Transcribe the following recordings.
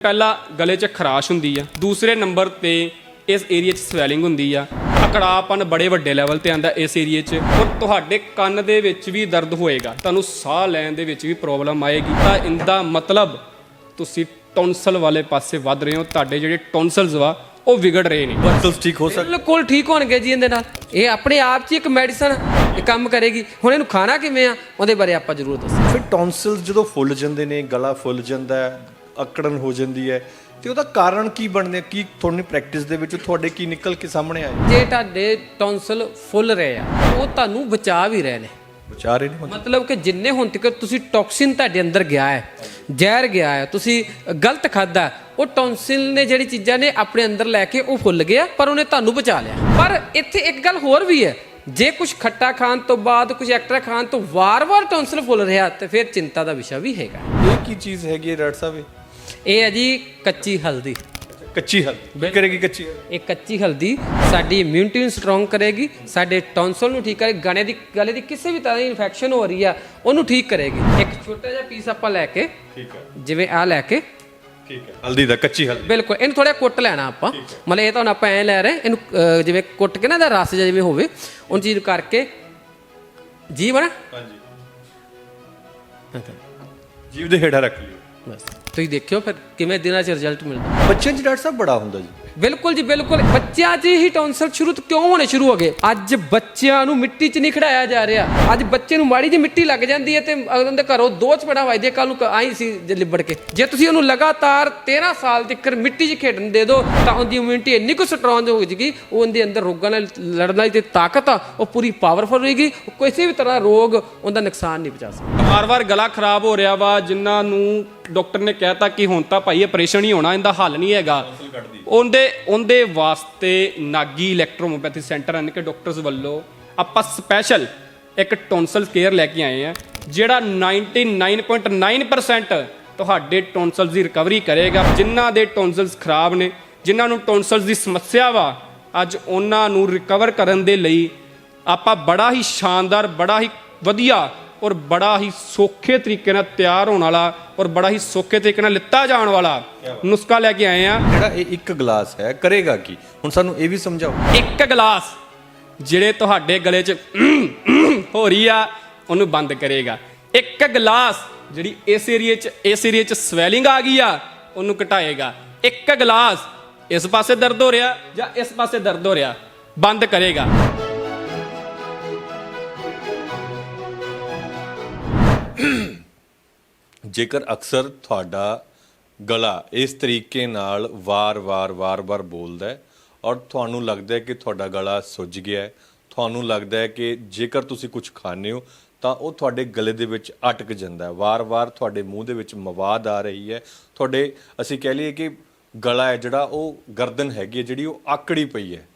ਪਹਿਲਾ ਗਲੇ 'ਚ ਖਰਾਸ਼ ਹੁੰਦੀ ਆ ਦੂਸਰੇ ਨੰਬਰ ਤੇ ਇਸ ਏਰੀਆ 'ਚ ਸਵੈਲਿੰਗ ਹੁੰਦੀ ਆ। ਅਕੜਾਪਨ ਬੜੇ ਵੱਡੇ ਲੈਵਲ ਤੇ ਆਂਦਾ ਇਸ ਏਰੀਆ 'ਚ। ਔਰ ਤੁਹਾਡੇ ਕੰਨ ਦੇ ਵਿੱਚ ਵੀ ਦਰਦ ਹੋਏਗਾ ਤੁਹਾਨੂੰ ਸਾਹ ਲੈਣ ਦੇ ਵਿੱਚ ਵੀ ਪ੍ਰੋਬਲਮ ਆਏਗੀ। ਤਾਂ ਇਹਦਾ ਮਤਲਬ ਤੁਸੀਂ ਟੌਨਸਲ ਵਾਲੇ ਪਾਸੇ ਵੱਧ ਰਹੇ ਹੋ ਤੁਹਾਡੇ ਜਿਹੜੇ ਟੌਨਸਲਸ ਵਾ ਉਹ ਵਿਗੜ ਰਹੇ ਨੇ। ਟੌਨਸਲਸ ਠੀਕ ਹੋ ਸਕਦੇ ਬਿਲਕੁਲ ਠੀਕ ਹੋਣਗੇ ਜੀ ਇਹਦੇ ਨਾਲ। ਇਹ ਆਪਣੇ ਆਪ 'ਚ ਇੱਕ ਮੈਡੀਸਨ ਇਹ ਕੰਮ ਕਰੇਗੀ। ਹੁਣ ਇਹਨੂੰ ਖਾਣਾ ਕਿਵੇਂ ਆ ਉਹਦੇ ਬਾਰੇ ਆਪਾਂ ਜ਼ਰੂਰ ਦੱਸਾਂ ਫਿਰ ਟੌਨਸਲਸ ਜਦੋਂ ਫੁੱਲ ਜਾਂਦੇ ਨੇ ਗਲਾ ਫੁੱਲ ਜਾਂਦਾ ਹੈ ਅਕੜਨ ਹੋ ਜਾਂਦੀ ਹੈ। ਤੇ ਉਹਦਾ ਕਾਰਨ ਕੀ ਬਣਦੇ ਕੀ ਤੁਹਾਡੀ ਪ੍ਰੈਕਟਿਸ ਦੇ ਵਿੱਚ ਤੁਹਾਡੇ ਕੀ ਨਿਕਲ ਕੇ ਸਾਹਮਣੇ ਆਏ? ਜੇ ਤੁਹਾਡੇ ਟੌਨਸਲ ਫੁੱਲ ਰਹੇ ਆ ਉਹ ਤੁਹਾਨੂੰ ਬਚਾ ਵੀ ਰਹੇ ਨੇ। ਵਿਚਾਰੇ ਨਹੀਂ ਹੁੰਦੇ ਮਤਲਬ ਕਿ ਜਿੰਨੇ ਹੁਣ ਤੱਕ ਤੁਸੀਂ ਟੌਕਸਿਨ ਤੁਹਾਡੇ ਅੰਦਰ ਗਿਆ ਹੈ ਜ਼ਹਿਰ ਗਿਆ ਹੈ ਤੁਸੀਂ ਗਲਤ ਖਾਦਾ ਉਹ ਟੌਨਸਿਲ ਨੇ ਜਿਹੜੀ ਚੀਜ਼ਾਂ ਨੇ ਆਪਣੇ ਅੰਦਰ ਲੈ ਕੇ ਉਹ ਫੁੱਲ ਗਿਆ ਪਰ ਉਹਨੇ ਤੁਹਾਨੂੰ ਬਚਾ ਲਿਆ। ਪਰ ਇੱਥੇ ਇੱਕ ਗੱਲ ਹੋਰ ਵੀ ਹੈ ਜੇ ਕੁਝ ਖੱਟਾ ਖਾਣ ਤੋਂ ਬਾਅਦ ਕੁਝ ਐਕਟਰਾ ਖਾਣ ਤੋਂ ਵਾਰ-ਵਾਰ ਟੌਨਸਿਲ ਫੁੱਲ ਰਿਹਾ ਤੇ ਫਿਰ ਚਿੰਤਾ ਦਾ ਵਿਸ਼ਾ ਵੀ ਹੈਗਾ। ਇਹ ਕੀ ਚੀਜ਼ ਹੈਗੀ ਹੈ ਡਾਕਟਰ ਸਾਹਿਬ? ਇਹ? ਇਹ ਹੈ ਜੀ ਕੱਚੀ ਹਲਦੀ। ਕੱਚੀ ਹਲਦੀ। ਕੀ ਕਰੇਗੀ ਕੱਚੀ? ਇਹ ਕੱਚੀ ਹਲਦੀ ਸਾਡੀ ਇਮਿਊਨਿਟੀ ਨੂੰ ਸਟਰੋਂਗ ਕਰੇਗੀ ਸਾਡੇ ਟੌਨਸਲ ਨੂੰ ਠੀਕ ਕਰੇਗੀ ਗਲੇ ਦੀ ਗਲੇ ਦੀ ਕਿਸੇ ਵੀ ਤਰ੍ਹਾਂ ਦੀ ਇਨਫੈਕਸ਼ਨ ਹੋ ਰਹੀ ਆ ਉਹਨੂੰ ਠੀਕ ਕਰੇਗੀ। ਇੱਕ ਛੋਟਾ ਜਿਹਾ ਪੀਸ ਆਪਾਂ ਲੈ ਕੇ ਠੀਕ ਹੈ। ਜਿਵੇਂ ਆ ਲੈ ਕੇ। ਠੀਕ ਹੈ। ਹਲਦੀ ਦਾ ਕੱਚੀ ਹਲਦੀ। ਬਿਲਕੁਲ ਇਹਨੂੰ ਥੋੜਾ ਕੁੱਟ ਲੈਣਾ ਆਪਾਂ। ਮਤਲਬ ਇਹ ਤਾਂ ਹੁਣ ਆਪਾਂ ਐ ਲੈ ਰਹੇ ਇਹਨੂੰ ਜਿਵੇਂ ਕੁੱਟ ਕੇ ਨਾ ਇਹਦਾ ਰਸ ਜਿਹਾ ਜਿਵੇਂ ਹੋਵੇ ਉਹ ਚੀਜ਼ ਕਰਕੇ ਜੀ ਬਣਾ ਹਾਂਜੀ। ਜੀਵ ਦੇ ਹੇਠਾਂ ਰੱਖ ਲਿਓ। ਬਸ। ਤੁਸੀਂ ਦੇਖਿਓ ਫਿਰ ਕਿਵੇਂ ਦਿਨਾਂ 'ਚ ਰਿਜ਼ਲਟ ਮਿਲਦਾ। ਬੱਚਿਆਂ 'ਚ ਡਾਕਟਰ ਸਾਹਿਬ ਬੜਾ ਹੁੰਦਾ ਜੀ। ਬਿਲਕੁਲ ਜੀ, ਬਿਲਕੁਲ। ਬੱਚਿਆਂ 'ਚ ਹੀ ਟੌਨਸਲ ਸ਼ੁਰੂ ਤੋਂ ਕਿਉਂ ਹੋਣੇ ਸ਼ੁਰੂ ਹੋ ਗਏ? ਅੱਜ ਬੱਚਿਆਂ ਨੂੰ ਮਿੱਟੀ 'ਚ ਨਹੀਂ ਖੜਾਇਆ ਜਾ ਰਿਹਾ। ਅੱਜ ਬੱਚੇ ਨੂੰ ਮਾੜੀ ਜਿਹੀ ਮਿੱਟੀ ਲੱਗ ਜਾਂਦੀ ਹੈ ਤੇ ਉਹਨਾਂ ਦੇ ਘਰੋਂ ਦੋ ਚਪੜਾ ਵੱਜਦੇ ਕੱਲ ਨੂੰ ਆਈ ਸੀ ਲਿਬੜ ਕੇ। ਜੇ ਤੁਸੀਂ ਉਹਨੂੰ ਲਗਾਤਾਰ 13 ਸਾਲ ਤੱਕ ਮਿੱਟੀ 'ਚ ਖੇਡਣ ਦੇ ਦਿਓ, ਤਾਂ ਉਹਦੀ ਇਮਿਊਨਿਟੀ ਇੰਨੀ ਕੁ ਸਟਰੋਂਗ ਹੋ ਜਾਏਗੀ, ਉਹ ਉਹਦੇ ਅੰਦਰ ਰੋਗਾਂ ਨਾਲ ਲੜਨ ਵਾਲੀ ਤੇ ਤਾਕਤ ਆ, ਉਹ ਪੂਰੀ ਪਾਵਰਫੁਲ ਹੋਏਗੀ ਉਹ ਕਿਸੇ ਵੀ ਤਰ੍ਹਾਂ ਰੋਗ ਉਹਦਾ ਨੁਕਸਾਨ ਨਹੀਂ ਪਹੁੰਚਾ ਸਕਦਾ। ਵਾਰ-ਵਾਰ ਗਲਾ ਖਰਾਬ ਹੋ ਰਿਹਾ ਵਾ, ਜਿਨ੍ਹਾਂ ਨੂੰ ਡਾਕਟਰ ਨੇ ਕਹਿਤਾ ਕਿ ਹੁਣ ਤਾਂ ਭਾਈ ਆਪਰੇਸ਼ਨ ਹੀ ਹੋਣਾ, ਇਹਦਾ ਹੱਲ ਨਹੀਂ ਹੈਗਾ। ਉਹਦੇ ਉਹਦੇ ਵਾਸਤੇ ਨਾਗੀ ਇਲੈਕਟ੍ਰੋਮੋਪੈਥੀ ਸੈਂਟਰ ਹਨ ਕਿ ਡਾਕਟਰਸ ਵੱਲੋਂ ਆਪਾਂ ਸਪੈਸ਼ਲ ਇੱਕ ਟੌਨਸਲ ਕੇਅਰ ਲੈ ਕੇ ਆਏ ਆ, ਜਿਹੜਾ 99.9% ਤੁਹਾਡੇ ਟੌਨਸਲਸ ਦੀ ਰਿਕਵਰੀ ਕਰੇਗਾ। ਜਿਨ੍ਹਾਂ ਦੇ ਟੌਨਸਲਸ ਖਰਾਬ ਨੇ, ਜਿਨ੍ਹਾਂ ਨੂੰ ਟੌਨਸਲਸ ਦੀ ਸਮੱਸਿਆ ਵਾ, ਅੱਜ ਉਹਨਾਂ ਨੂੰ ਰਿਕਵਰ ਕਰਨ ਦੇ ਲਈ ਆਪਾਂ ਬੜਾ ਹੀ ਸ਼ਾਨਦਾਰ, ਬੜਾ ਹੀ ਵਧੀਆ ਔਰ ਬੜਾ ਹੀ ਸੌਖੇ ਤਰੀਕੇ ਨਾਲ ਤਿਆਰ ਹੋਣ ਵਾਲਾ ਔਰ ਬੜਾ ਹੀ ਸੌਖੇ ਤਰੀਕੇ ਨਾਲ ਲਿੱਤਾ ਜਾਣ ਵਾਲਾ ਨੁਸਖਾ ਲੈ ਕੇ ਆਏ ਆ। ਜਿਹੜਾ ਇਹ ਇੱਕ ਗਲਾਸ ਹੈ ਕਰੇਗਾ ਕੀ? ਹੁਣ ਸਾਨੂੰ ਇਹ ਵੀ ਸਮਝਾਓ। ਇੱਕ ਗਲਾਸ ਜਿਹੜੇ ਤੁਹਾਡੇ ਗਲੇ 'ਚ ਹੋ ਰਹੀ ਆ ਉਹਨੂੰ ਬੰਦ ਕਰੇਗਾ। ਇੱਕ ਗਲਾਸ ਜਿਹੜੀ ਇਸ ਏਰੀਏ 'ਚ ਇਸ ਏਰੀਏ 'ਚ ਸਵੈਲਿੰਗ ਆ ਗਈ ਆ ਉਹਨੂੰ ਘਟਾਏਗਾ। ਇੱਕ ਗਲਾਸ ਇਸ ਪਾਸੇ ਦਰਦ ਹੋ ਰਿਹਾ ਜਾਂ ਇਸ ਪਾਸੇ ਦਰਦ ਹੋ ਰਿਹਾ? ਬੰਦ ਕਰੇਗਾ। ਜੇਕਰ ਅਕਸਰ ਤੁਹਾਡਾ ਗਲਾ ਇਸ ਤਰੀਕੇ ਨਾਲ ਵਾਰ-ਵਾਰ ਵਾਰ-ਵਾਰ ਬੋਲਦਾ ਹੈ ਔਰ ਤੁਹਾਨੂੰ ਲੱਗਦਾ ਹੈ ਕਿ ਤੁਹਾਡਾ ਗਲਾ ਸੁੱਜ ਗਿਆ ਹੈ, ਤੁਹਾਨੂੰ ਲੱਗਦਾ ਹੈ ਕਿ ਜੇਕਰ ਤੁਸੀਂ ਕੁਝ ਖਾਂਦੇ ਹੋ, ਤਾਂ ਉਹ ਤੁਹਾਡੇ ਗਲੇ ਦੇ ਵਿੱਚ ਅਟਕ ਜਾਂਦਾ ਹੈ। ਵਾਰ-ਵਾਰ ਤੁਹਾਡੇ ਮੂੰਹ ਦੇ ਵਿੱਚ ਮਵਾਦ ਆ ਰਹੀ ਹੈ। ਤੁਹਾਡੇ, ਅਸੀਂ ਕਹਿ ਲਈਏ ਕਿ ਗਲਾ ਹੈ ਜਿਹੜਾ, ਉਹ ਗਰਦਨ ਹੈਗੀ ਹੈ ਜਿਹੜੀ, ਉਹ ਆਕੜੀ ਪਈ ਹੈ।